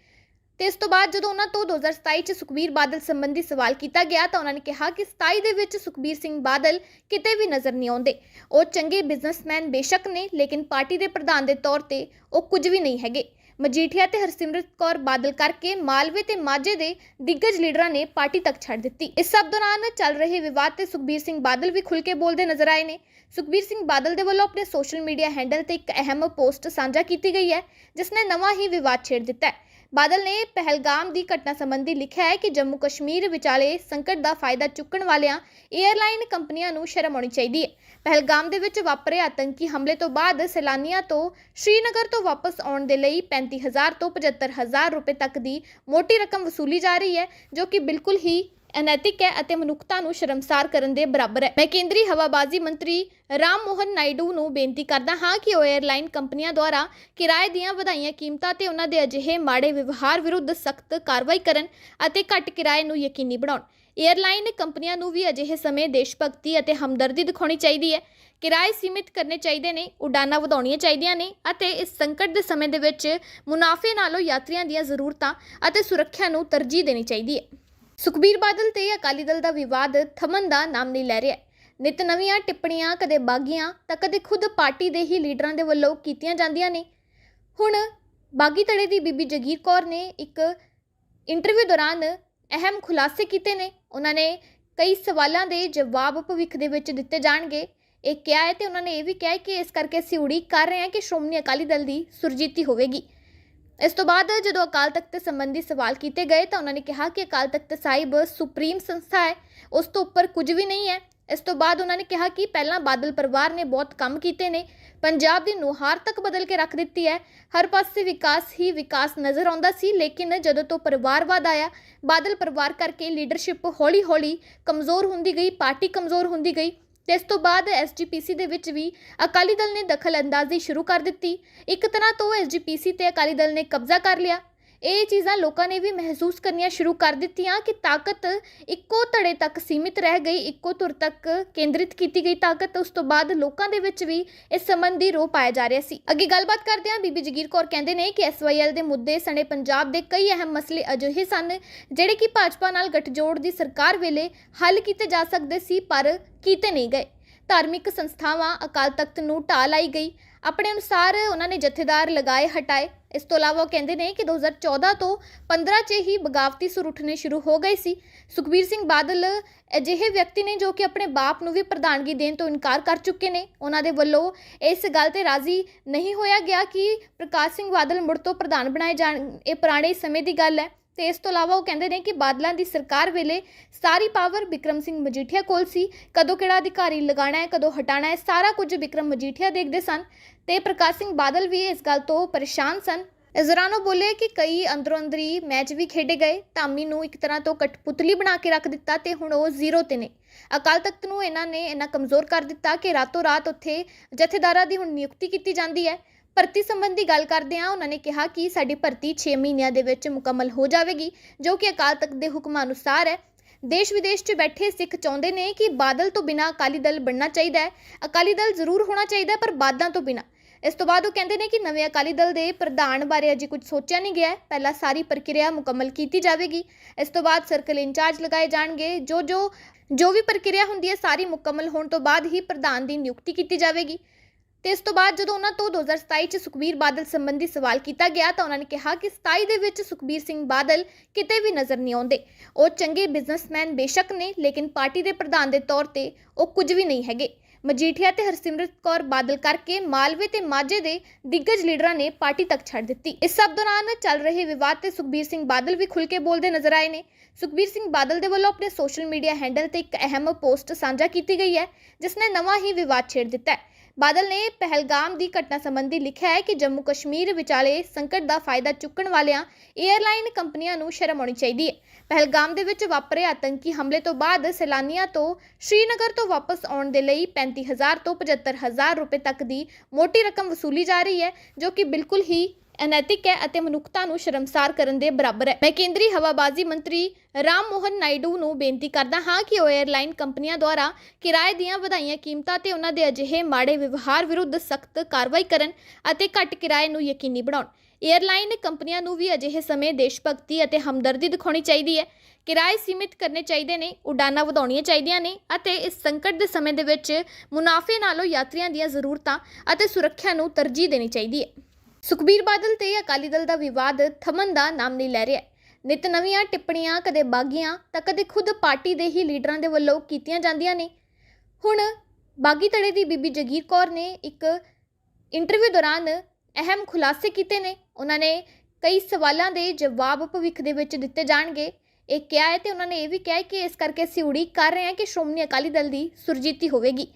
ਤੇ ਇਸ ਤੋਂ ਬਾਅਦ ਜਦੋਂ ਉਹਨਾਂ ਤੋਂ 2027 ਚ ਸੁਖਬੀਰ ਬਾਦਲ ਸੰਬੰਧੀ ਸਵਾਲ ਕੀਤਾ ਗਿਆ ਤਾਂ ਉਹਨਾਂ ਨੇ ਕਿਹਾ ਕਿ 27 ਦੇ ਵਿੱਚ ਸੁਖਬੀਰ ਸਿੰਘ ਬਾਦਲ ਕਿਤੇ ਵੀ ਨਜ਼ਰ ਨਹੀਂ ਆਉਂਦੇ। ਉਹ ਚੰਗੇ ਬਿਜ਼ਨਸਮੈਨ ਬੇਸ਼ੱਕ ਨੇ, ਲੇਕਿਨ ਪਾਰਟੀ ਦੇ ਪ੍ਰਧਾਨ ਦੇ ਤੌਰ ਤੇ ਉਹ ਕੁਝ ਵੀ ਨਹੀਂ ਹੈਗੇ। ਮਜੀਠੀਆ ਤੇ ਹਰਸਿਮਰਤ ਕੌਰ ਬਾਦਲ ਕਰਕੇ ਮਾਲਵੇ ਤੇ ਮਾਝੇ ਦੇ ਦਿੱਗਜ ਲੀਡਰਾਂ ਨੇ ਪਾਰਟੀ ਤੱਕ ਛੱਡ ਦਿੱਤੀ। ਇਸ ਸਭ ਦੌਰਾਨ ਚੱਲ ਰਹੇ ਵਿਵਾਦ ਤੇ ਸੁਖਬੀਰ ਸਿੰਘ ਬਾਦਲ ਵੀ ਖੁੱਲ੍ਹ ਕੇ ਬੋਲਦੇ ਨਜ਼ਰ ਆਏ ਨੇ। ਸੁਖਬੀਰ ਸਿੰਘ ਬਾਦਲ ਦੇ ਵੱਲੋਂ ਆਪਣੇ ਸੋਸ਼ਲ ਮੀਡੀਆ ਹੈਂਡਲ ਤੇ ਇੱਕ ਅਹਿਮ ਪੋਸਟ ਸਾਂਝਾ ਕੀਤੀ ਗਈ ਹੈ, ਜਿਸ ਨੇ ਨਵਾਂ ਹੀ ਵਿਵਾਦ ਛੇੜ ਦਿੱਤਾ ਹੈ। ਬਾਦਲ ਨੇ ਪਹਿਲਗਾਮ ਦੀ ਘਟਨਾ ਸੰਬੰਧੀ ਲਿਖਿਆ ਹੈ ਕਿ ਜੰਮੂ ਕਸ਼ਮੀਰ ਵਿਚਾਲੇ ਸੰਕਟ ਦਾ ਫਾਇਦਾ ਚੁੱਕਣ ਵਾਲਿਆਂ 에ਅਰਲਾਈਨ ਕੰਪਨੀਆਂ ਨੂੰ ਸ਼ਰਮ ਆਉਣੀ ਚਾਹੀਦੀ ਹੈ। ਪਹਿਲਗਾਮ ਦੇ ਵਿੱਚ ਵਾਪਰੇ ਆਤੰਕੀ ਹਮਲੇ ਤੋਂ ਬਾਅਦ ਸੈਲਾਨੀਆਂ ਤੋਂ ਸ਼੍ਰੀਨਗਰ ਤੋਂ ਵਾਪਸ ਆਉਣ ਦੇ ਲਈ 35000 ਤੋਂ 75000 ਰੁਪਏ ਤੱਕ ਦੀ ਮੋਟੀ ਰਕਮ ਵਸੂਲੀ ਜਾ ਰਹੀ ਹੈ, ਜੋ ਕਿ ਬਿਲਕੁਲ ਹੀ ਅਨੈਤਿਕ ਹੈ ਅਤੇ ਮਨੁੱਖਤਾ ਨੂੰ ਸ਼ਰਮਸਾਰ ਕਰਨ ਦੇ ਬਰਾਬਰ ਹੈ। ਮੈਂ ਕੇਂਦਰੀ ਹਵਾਬਾਜ਼ੀ ਮੰਤਰੀ ਰਾਮ ਮੋਹਨ ਨਾਇਡੂ ਨੂੰ ਬੇਨਤੀ ਕਰਦਾ ਹਾਂ ਕਿ ਉਹ 에ਅਰਲਾਈਨ ਕੰਪਨੀਆਂ ਦੁਆਰਾ ਕਿਰਾਏ ਦੀਆਂ ਵਧਾਈਆਂ, ਕੀਮਤਾਂ ਤੇ ਉਹਨਾਂ ਦੇ ਅਜਿਹੇ ਮਾੜੇ ਵਿਵਹਾਰ ਵਿਰੁੱਧ ਸਖਤ ਕਾਰਵਾਈ ਕਰਨ ਅਤੇ ਘੱਟ ਕਿਰਾਏ ਨੂੰ ਯਕੀਨੀ ਬਣਾਉਣ। 에ਅਰਲਾਈਨ ਕੰਪਨੀਆਂ ਨੂੰ ਵੀ ਅਜਿਹੇ ਸਮੇਂ ਦੇਸ਼ ਭਗਤੀ ਅਤੇ ਹਮਦਰਦੀ ਦਿਖਾਉਣੀ ਚਾਹੀਦੀ ਹੈ। ਕਿਰਾਏ ਸੀਮਿਤ ਕਰਨੇ ਚਾਹੀਦੇ ਨੇ, ਉਡਾਨਾਂ ਵਧਾਉਣੀਆਂ ਚਾਹੀਦੀਆਂ ਨੇ ਅਤੇ ਇਸ ਸੰਕਟ ਦੇ ਸਮੇਂ ਦੇ ਵਿੱਚ ਮੁਨਾਫੇ ਨਾਲੋਂ ਯਾਤਰੀਆਂ ਦੀਆਂ ਜ਼ਰੂਰਤਾਂ ਅਤੇ ਸੁਰੱਖਿਆ ਨੂੰ ਤਰਜੀਹ ਦੇਣੀ ਚਾਹੀਦੀ ਹੈ। ਸੁਖਬੀਰ ਬਾਦਲ ਤੇ ਅਕਾਲੀ ਦਲ ਦਾ ਵਿਵਾਦ ਥਮਨ ਦਾ ਨਾਮ ਨਹੀਂ ਲੈ ਰਿਹਾ। ਨਿਤ ਨਵੀਆਂ ਟਿੱਪਣੀਆਂ, ਕਦੇ ਬਾਗੀਆਂ, ਤਾਂ ਕਦੇ ਖੁਦ ਪਾਰਟੀ ਦੇ ਹੀ ਲੀਡਰਾਂ ਦੇ ਵੱਲੋਂ ਕੀਤੀਆਂ ਜਾਂਦੀਆਂ ਨੇ। ਹੁਣ ਬਾਗੀ ਧੜੇ ਦੀ ਬੀਬੀ ਜਗੀਰ ਕੌਰ ਨੇ ਇੱਕ ਇੰਟਰਵਿਊ ਦੌਰਾਨ ਅਹਿਮ ਖੁਲਾਸੇ ਕੀਤੇ ਨੇ। ਉਹਨਾਂ ਨੇ ਕਈ ਸਵਾਲਾਂ ਦੇ ਜਵਾਬ ਭਵਿੱਖ ਦੇ ਵਿੱਚ ਦਿੱਤੇ ਜਾਣਗੇ। ਇਹ ਕਿਹਾ ਹੈ ਤੇ ਉਹਨਾਂ ਨੇ ਇਹ ਵੀ ਕਿਹਾ ਹੈ ਕਿ ਇਸ ਕਰਕੇ ਅਸੀਂ ਉਡੀਕ ਕਰ ਰਹੇ ਹਾਂ ਕਿ ਸ਼੍ਰੋਮਣੀ ਅਕਾਲੀ ਦਲ ਦੀ ਸੁਰਜੀਤੀ ਹੋਵੇਗੀ। ਇਸ ਤੋਂ ਬਾਅਦ ਜਦੋਂ ਅਕਾਲ ਤਖਤ ਸੰਬੰਧੀ ਸਵਾਲ ਕੀਤੇ ਗਏ ਤਾਂ ਉਹਨਾਂ ਨੇ ਕਿਹਾ ਕਿ ਅਕਾਲ ਤਖਤ ਸਾਹਿਬ ਸੁਪਰੀਮ ਸੰਸਥਾ ਹੈ, ਉਸ ਤੋਂ ਉੱਪਰ ਕੁਝ ਵੀ ਨਹੀਂ ਹੈ। ਇਸ ਤੋਂ ਬਾਅਦ ਉਹਨਾਂ ਨੇ ਕਿਹਾ ਕਿ ਪਹਿਲਾਂ ਬਾਦਲ ਪਰਿਵਾਰ ਨੇ ਬਹੁਤ ਕੰਮ ਕੀਤੇ ਨੇ, ਪੰਜਾਬ ਦੀ ਨੁਹਾਰ ਤੱਕ ਬਦਲ ਕੇ ਰੱਖ ਦਿੱਤੀ ਹੈ। ਹਰ ਪਾਸੇ ਵਿਕਾਸ ਹੀ ਵਿਕਾਸ ਨਜ਼ਰ ਆਉਂਦਾ ਸੀ, ਲੇਕਿਨ ਜਦੋਂ ਤੋਂ ਪਰਿਵਾਰਵਾਦ ਆਇਆ, ਬਾਦਲ ਪਰਿਵਾਰ ਕਰਕੇ ਲੀਡਰਸ਼ਿਪ ਹੌਲੀ-ਹੌਲੀ ਕਮਜ਼ੋਰ ਹੁੰਦੀ ਗਈ, ਪਾਰਟੀ ਕਮਜ਼ੋਰ ਹੁੰਦੀ ਗਈ। ਤੇ ਇਸ ਤੋਂ ਬਾਅਦ ਐਸਜੀਪੀਸੀ ਦੇ ਵਿੱਚ ਵੀ ਅਕਾਲੀ ਦਲ ਨੇ ਦਖਲ ਅੰਦਾਜ਼ੀ ਸ਼ੁਰੂ ਕਰ ਦਿੱਤੀ। ਇੱਕ ਤਰ੍ਹਾਂ ਤੋਂ ਐਸਜੀਪੀਸੀ ਤੇ ਅਕਾਲੀ ਦਲ ਨੇ ਕਬਜ਼ਾ ਕਰ ਲਿਆ। ਇਹ ਚੀਜ਼ਾਂ ਲੋਕਾਂ ਨੇ ਵੀ ਮਹਿਸੂਸ ਕਰਨੀਆਂ ਸ਼ੁਰੂ ਕਰ ਦਿੱਤੀਆਂ ਕਿ ਤਾਕਤ ਇੱਕੋ ਧੜੇ ਤੱਕ ਸੀਮਿਤ ਰਹਿ ਗਈ, ਇੱਕੋ ਧੁਰ ਤੱਕ ਕੇਂਦਰਿਤ ਕੀਤੀ ਗਈ ਤਾਕਤ, ਉਸ ਤੋਂ ਬਾਅਦ ਲੋਕਾਂ ਦੇ ਵਿੱਚ ਵੀ ਇਸ ਸੰਬੰਧੀ ਰੋ ਪਾਇਆ ਜਾ ਰਿਹਾ ਸੀ। ਅੱਗੇ ਗੱਲਬਾਤ ਕਰਦੇ ਹਾਂ, ਬੀਬੀ ਜਗੀਰ ਕੌਰ ਕਹਿੰਦੇ ਨੇ ਕਿ ਐਸਵਾਈਐਲ ਦੇ ਮੁੱਦੇ ਸਣੇ ਪੰਜਾਬ ਦੇ ਕਈ ਅਹਿਮ ਮਸਲੇ ਅਜਿਹੇ ਸਨ, ਜਿਹੜੇ ਕਿ ਭਾਜਪਾ ਨਾਲ ਗਠਜੋੜ ਦੀ ਸਰਕਾਰ ਵੇਲੇ ਹੱਲ ਕੀਤੇ ਜਾ ਸਕਦੇ ਸੀ, ਪਰ ਕੀਤੇ ਨਹੀਂ ਗਏ। ਧਾਰਮਿਕ ਸੰਸਥਾਵਾਂ ਅਕਾਲ ਤਖਤ ਨੂੰ ਢਾਹ ਲਾਈ ਗਈ ਆਪਣੇ ਅਨੁਸਾਰ ਉਹਨਾਂ ਨੇ ਜਥੇਦਾਰ ਲਗਾਏ ਹਟਾਏ। ਇਸ ਤੋਂ ਇਲਾਵਾ ਉਹ ਕਹਿੰਦੇ ਨੇ ਕਿ 2014 ਤੋਂ 15 ਚ ਹੀ ਬਗਾਵਤੀ ਸੁਰ ਉੱਠਣੇ ਸ਼ੁਰੂ ਹੋ ਗਏ ਸੀ। ਸੁਖਬੀਰ ਸਿੰਘ ਬਾਦਲ ਅਜਿਹੇ ਵਿਅਕਤੀ ਨੇ ਜੋ ਕਿ ਆਪਣੇ ਬਾਪ ਨੂੰ ਵੀ ਪ੍ਰਧਾਨਗੀ ਦੇਣ ਤੋਂ ਇਨਕਾਰ ਕਰ ਚੁੱਕੇ ਨੇ। ਉਹਨਾਂ ਦੇ ਵੱਲੋਂ ਇਸ ਗੱਲ ਤੇ ਰਾਜ਼ੀ ਨਹੀਂ ਹੋਇਆ ਗਿਆ ਕਿ ਪ੍ਰਕਾਸ਼ ਸਿੰਘ ਬਾਦਲ ਮੁੜ ਤੋਂ ਪ੍ਰਧਾਨ ਬਣਾਏ ਜਾਣ, ਇਹ ਪੁਰਾਣੇ ਸਮੇਂ ਦੀ ਗੱਲ ਹੈ। ਤੇ ਇਸ ਤੋਂ ਇਲਾਵਾ ਉਹ ਕਹਿੰਦੇ ਨੇ ਕਿ ਬਾਦਲਾਂ ਦੀ ਸਰਕਾਰ ਵੇਲੇ ਸਾਰੀ ਪਾਵਰ ਬਿਕਰਮ ਸਿੰਘ ਮਜੀਠੀਆ ਕੋਲ ਸੀ। ਕਦੋਂ ਕਿਹੜਾ ਅਧਿਕਾਰੀ ਲਗਾਉਣਾ ਹੈ, ਕਦੋਂ ਹਟਾਉਣਾ ਹੈ, ਸਾਰਾ ਕੁਝ ਬਿਕਰਮ ਮਜੀਠੀਆ ਦੇਖਦੇ ਸਨ। ਤੇ ਪ੍ਰਕਾਸ਼ ਸਿੰਘ ਬਾਦਲ ਵੀ ਇਸ ਗੱਲ ਤੋਂ ਪਰੇਸ਼ਾਨ ਸਨ। ਇਸ ਦੌਰਾਨ ਉਹ ਬੋਲੇ ਕਿ ਕਈ ਅੰਦਰੋਂ ਅੰਦਰੀ ਮੈਚ ਵੀ ਖੇਡੇ ਗਏ। ਧਾਮੀ ਨੂੰ ਇੱਕ ਤਰ੍ਹਾਂ ਤੋਂ ਕਠਪੁਤਲੀ ਬਣਾ ਕੇ ਰੱਖ ਦਿੱਤਾ ਤੇ ਹੁਣ ਉਹ ਜ਼ੀਰੋ ਤੇ ਨੇ। ਅਕਾਲ ਤਖਤ ਨੂੰ ਇਹਨਾਂ ਨੇ ਇੰਨਾ ਕਮਜ਼ੋਰ ਕਰ ਦਿੱਤਾ ਕਿ ਰਾਤੋਂ ਰਾਤ ਉੱਥੇ ਜਥੇਦਾਰਾਂ ਦੀ ਹੁਣ ਨਿਯੁਕਤੀ ਕੀਤੀ ਜਾਂਦੀ ਹੈ। ਭਰਤੀ ਸੰਬੰਧੀ ਗੱਲ ਕਰਦੇ ਹਾਂ ਉਹਨਾਂ ਨੇ ਕਿਹਾ ਕਿ ਸਾਡੀ ਭਰਤੀ 6 ਮਹੀਨਿਆਂ ਦੇ ਵਿੱਚ ਮੁਕੰਮਲ ਹੋ ਜਾਵੇਗੀ, ਜੋ ਕਿ ਅਕਾਲ ਤਖਤ ਦੇ ਹੁਕਮਾਂ ਅਨੁਸਾਰ ਹੈ। ਦੇਸ਼ ਵਿਦੇਸ਼ 'ਚ ਬੈਠੇ ਸਿੱਖ ਚਾਹੁੰਦੇ ਨੇ ਕਿ ਬਾਦਲ ਤੋਂ ਬਿਨਾ ਅਕਾਲੀ ਦਲ ਬਣਨਾ ਚਾਹੀਦਾ ਹੈ। ਅਕਾਲੀ ਦਲ ਜ਼ਰੂਰ ਹੋਣਾ ਚਾਹੀਦਾ, ਪਰ ਬਾਦਾਂ ਤੋਂ ਬਿਨਾ। ਇਸ ਤੋਂ ਬਾਅਦ ਉਹ ਕਹਿੰਦੇ ਨੇ ਕਿ ਨਵੇਂ ਅਕਾਲੀ ਦਲ ਦੇ ਪ੍ਰਧਾਨ ਬਾਰੇ ਅਜੇ ਕੁਝ ਸੋਚਿਆ ਨਹੀਂ ਗਿਆ ਹੈ। ਪਹਿਲਾਂ ਸਾਰੀ ਪ੍ਰਕਿਰਿਆ ਮੁਕੰਮਲ ਕੀਤੀ ਜਾਵੇਗੀ। ਇਸ ਤੋਂ ਬਾਅਦ ਸਰਕਲ ਇੰਚਾਰਜ ਲਗਾਏ ਜਾਣਗੇ। ਜੋ ਜੋ ਜੋ ਵੀ ਪ੍ਰਕਿਰਿਆ ਹੁੰਦੀ ਹੈ, ਸਾਰੀ ਮੁਕੰਮਲ ਹੋਣ ਤੋਂ ਬਾਅਦ ਹੀ ਪ੍ਰਧਾਨ ਦੀ ਨਿਯੁਕਤੀ ਕੀਤੀ ਜਾਵੇਗੀ। ਤੇ ਇਸ ਤੋਂ ਬਾਅਦ ਜਦੋਂ ਉਹਨਾਂ ਤੋਂ 2027 ਚ ਸੁਖਬੀਰ ਬਾਦਲ ਸੰਬੰਧੀ ਸਵਾਲ ਕੀਤਾ ਗਿਆ ਤਾਂ ਉਹਨਾਂ ਨੇ ਕਿਹਾ ਕਿ 27 ਦੇ ਵਿੱਚ ਸੁਖਬੀਰ ਸਿੰਘ ਬਾਦਲ ਕਿਤੇ ਵੀ ਨਜ਼ਰ ਨਹੀਂ ਆਉਂਦੇ। ਉਹ ਚੰਗੇ ਬਿਜ਼ਨਸਮੈਨ ਬੇਸ਼ੱਕ ਨੇ, ਲੇਕਿਨ ਪਾਰਟੀ ਦੇ ਪ੍ਰਧਾਨ ਦੇ ਤੌਰ ਤੇ ਉਹ ਕੁਝ ਵੀ ਨਹੀਂ ਹੈਗੇ। ਮਜੀਠੀਆ ਤੇ ਹਰਸਿਮਰਤ ਕੌਰ ਬਾਦਲ ਕਰਕੇ ਮਾਲਵੇ ਤੇ ਮਾਝੇ ਦੇ ਦਿੱਗਜ ਲੀਡਰਾਂ ਨੇ ਪਾਰਟੀ ਤੱਕ ਛੱਡ ਦਿੱਤੀ। ਇਸ ਸਭ ਦੌਰਾਨ ਚੱਲ ਰਹੇ ਵਿਵਾਦ ਤੇ ਸੁਖਬੀਰ ਸਿੰਘ ਬਾਦਲ ਵੀ ਖੁੱਲ ਕੇ ਬੋਲਦੇ ਨਜ਼ਰ ਆਏ ਨੇ। ਸੁਖਬੀਰ ਸਿੰਘ ਬਾਦਲ ਦੇ ਵੱਲੋਂ ਆਪਣੇ ਸੋਸ਼ਲ ਮੀਡੀਆ ਹੈਂਡਲ ਤੇ ਇੱਕ ਅਹਿਮ ਪੋਸਟ ਸਾਂਝਾ ਕੀਤੀ ਗਈ ਹੈ, ਜਿਸ ਨੇ ਨਵਾਂ ਹੀ ਵਿਵਾਦ ਛੇੜ ਦਿੱਤਾ ਹੈ। ਬਾਦਲ ਨੇ ਪਹਿਲਗਾਮ ਦੀ ਘਟਨਾ ਸੰਬੰਧੀ ਲਿਖਿਆ ਹੈ ਕਿ ਜੰਮੂ ਕਸ਼ਮੀਰ ਵਿਚਾਲੇ ਸੰਕਟ ਦਾ ਫਾਇਦਾ ਚੁੱਕਣ ਵਾਲਿਆਂ 에ਅਰਲਾਈਨ ਕੰਪਨੀਆਂ ਨੂੰ ਸ਼ਰਮ ਆਉਣੀ ਚਾਹੀਦੀ ਹੈ। ਪਹਿਲਗਾਮ ਦੇ ਵਿੱਚ ਵਾਪਰੇ ਆਤੰਕੀ ਹਮਲੇ ਤੋਂ ਬਾਅਦ ਸੈਲਾਨੀਆਂ ਤੋਂ ਸ਼੍ਰੀਨਗਰ ਤੋਂ ਵਾਪਸ ਆਉਣ ਦੇ ਲਈ 35000 ਤੋਂ 75000 ਰੁਪਏ ਤੱਕ ਦੀ ਮੋਟੀ ਰਕਮ ਵਸੂਲੀ ਜਾ ਰਹੀ ਹੈ, ਜੋ ਕਿ ਬਿਲਕੁਲ ਹੀ ਅਨੈਤਿਕ ਹੈ ਅਤੇ ਮਨੁੱਖਤਾ ਨੂੰ ਸ਼ਰਮਸਾਰ ਕਰਨ ਦੇ ਬਰਾਬਰ ਹੈ। ਮੈਂ ਕੇਂਦਰੀ ਹਵਾਬਾਜ਼ੀ ਮੰਤਰੀ ਰਾਮ ਮੋਹਨ ਨਾਇਡੂ ਨੂੰ ਬੇਨਤੀ ਕਰਦਾ ਹਾਂ ਕਿ ਉਹ 에ਅਰਲਾਈਨ ਕੰਪਨੀਆਂ ਦੁਆਰਾ ਕਿਰਾਏ ਦੀਆਂ ਵਧਾਈਆਂ ਕੀਮਤਾਂ ਤੇ ਉਹਨਾਂ ਦੇ ਅਜਿਹੇ ਮਾੜੇ ਵਿਵਹਾਰ ਵਿਰੁੱਧ ਸਖਤ ਕਾਰਵਾਈ ਕਰਨ ਅਤੇ ਘੱਟ ਕਿਰਾਏ ਨੂੰ ਯਕੀਨੀ ਬਣਾਉਣ। 에ਅਰਲਾਈਨ ਕੰਪਨੀਆਂ ਨੂੰ ਵੀ ਅਜਿਹੇ ਸਮੇਂ ਦੇਸ਼ ਭਗਤੀ ਅਤੇ ਹਮਦਰਦੀ ਦਿਖਾਉਣੀ ਚਾਹੀਦੀ ਹੈ। ਕਿਰਾਏ ਸੀਮਿਤ ਕਰਨੇ ਚਾਹੀਦੇ ਨੇ ਉਡਾਨਾਂ ਵਧਾਉਣੀਆਂ ਚਾਹੀਦੀਆਂ ਨੇ ਅਤੇ ਇਸ ਸੰਕਟ ਦੇ ਸਮੇਂ ਦੇ ਵਿੱਚ ਮੁਨਾਫੇ ਨਾਲੋਂ ਯਾਤਰੀਆਂ ਦੀਆਂ ਜ਼ਰੂਰਤਾਂ ਅਤੇ ਸੁਰੱਖਿਆ ਨੂੰ ਤਰਜੀਹ ਦੇਣੀ ਚਾਹੀਦੀ ਹੈ। ਸੁਖਬੀਰ ਬਾਦਲ ਤੇ ਅਕਾਲੀ ਦਲ ਦਾ ਵਿਵਾਦ ਥਮਨ ਦਾ ਨਾਮ ਨਹੀਂ ਲੈ ਰਿਹਾ ਨਿਤ ਨਵੀਆਂ ਟਿੱਪਣੀਆਂ, ਕਦੇ ਬਾਗੀਆਂ, ਤਾਂ ਕਦੇ ਖੁਦ ਪਾਰਟੀ ਦੇ ਹੀ ਲੀਡਰਾਂ ਦੇ ਵੱਲੋਂ ਕੀਤੀਆਂ ਜਾਂਦੀਆਂ ਨੇ। ਹੁਣ ਬਾਗੀ ਧੜੇ ਦੀ ਬੀਬੀ ਜਗੀਰ ਕੌਰ ਨੇ ਇੱਕ ਇੰਟਰਵਿਊ ਦੌਰਾਨ ਅਹਿਮ ਖੁਲਾਸੇ ਕੀਤੇ ਨੇ। ਉਹਨਾਂ ਨੇ ਕਈ ਸਵਾਲਾਂ ਦੇ ਜਵਾਬ ਭਵਿੱਖ ਦੇ ਵਿੱਚ ਦਿੱਤੇ ਜਾਣਗੇ। ਇਹ ਕਿਹਾ ਹੈ ਤੇ ਉਹਨਾਂ ਨੇ ਇਹ ਵੀ ਕਿਹਾ ਹੈ ਕਿ ਇਸ ਕਰਕੇ ਅਸੀਂ ਉਡੀਕ ਕਰ ਰਹੇ ਹਾਂ ਕਿ ਸ਼੍ਰੋਮਣੀ ਅਕਾਲੀ ਦਲ ਦੀ ਸੁਰਜੀਤੀ ਹੋਵੇਗੀ।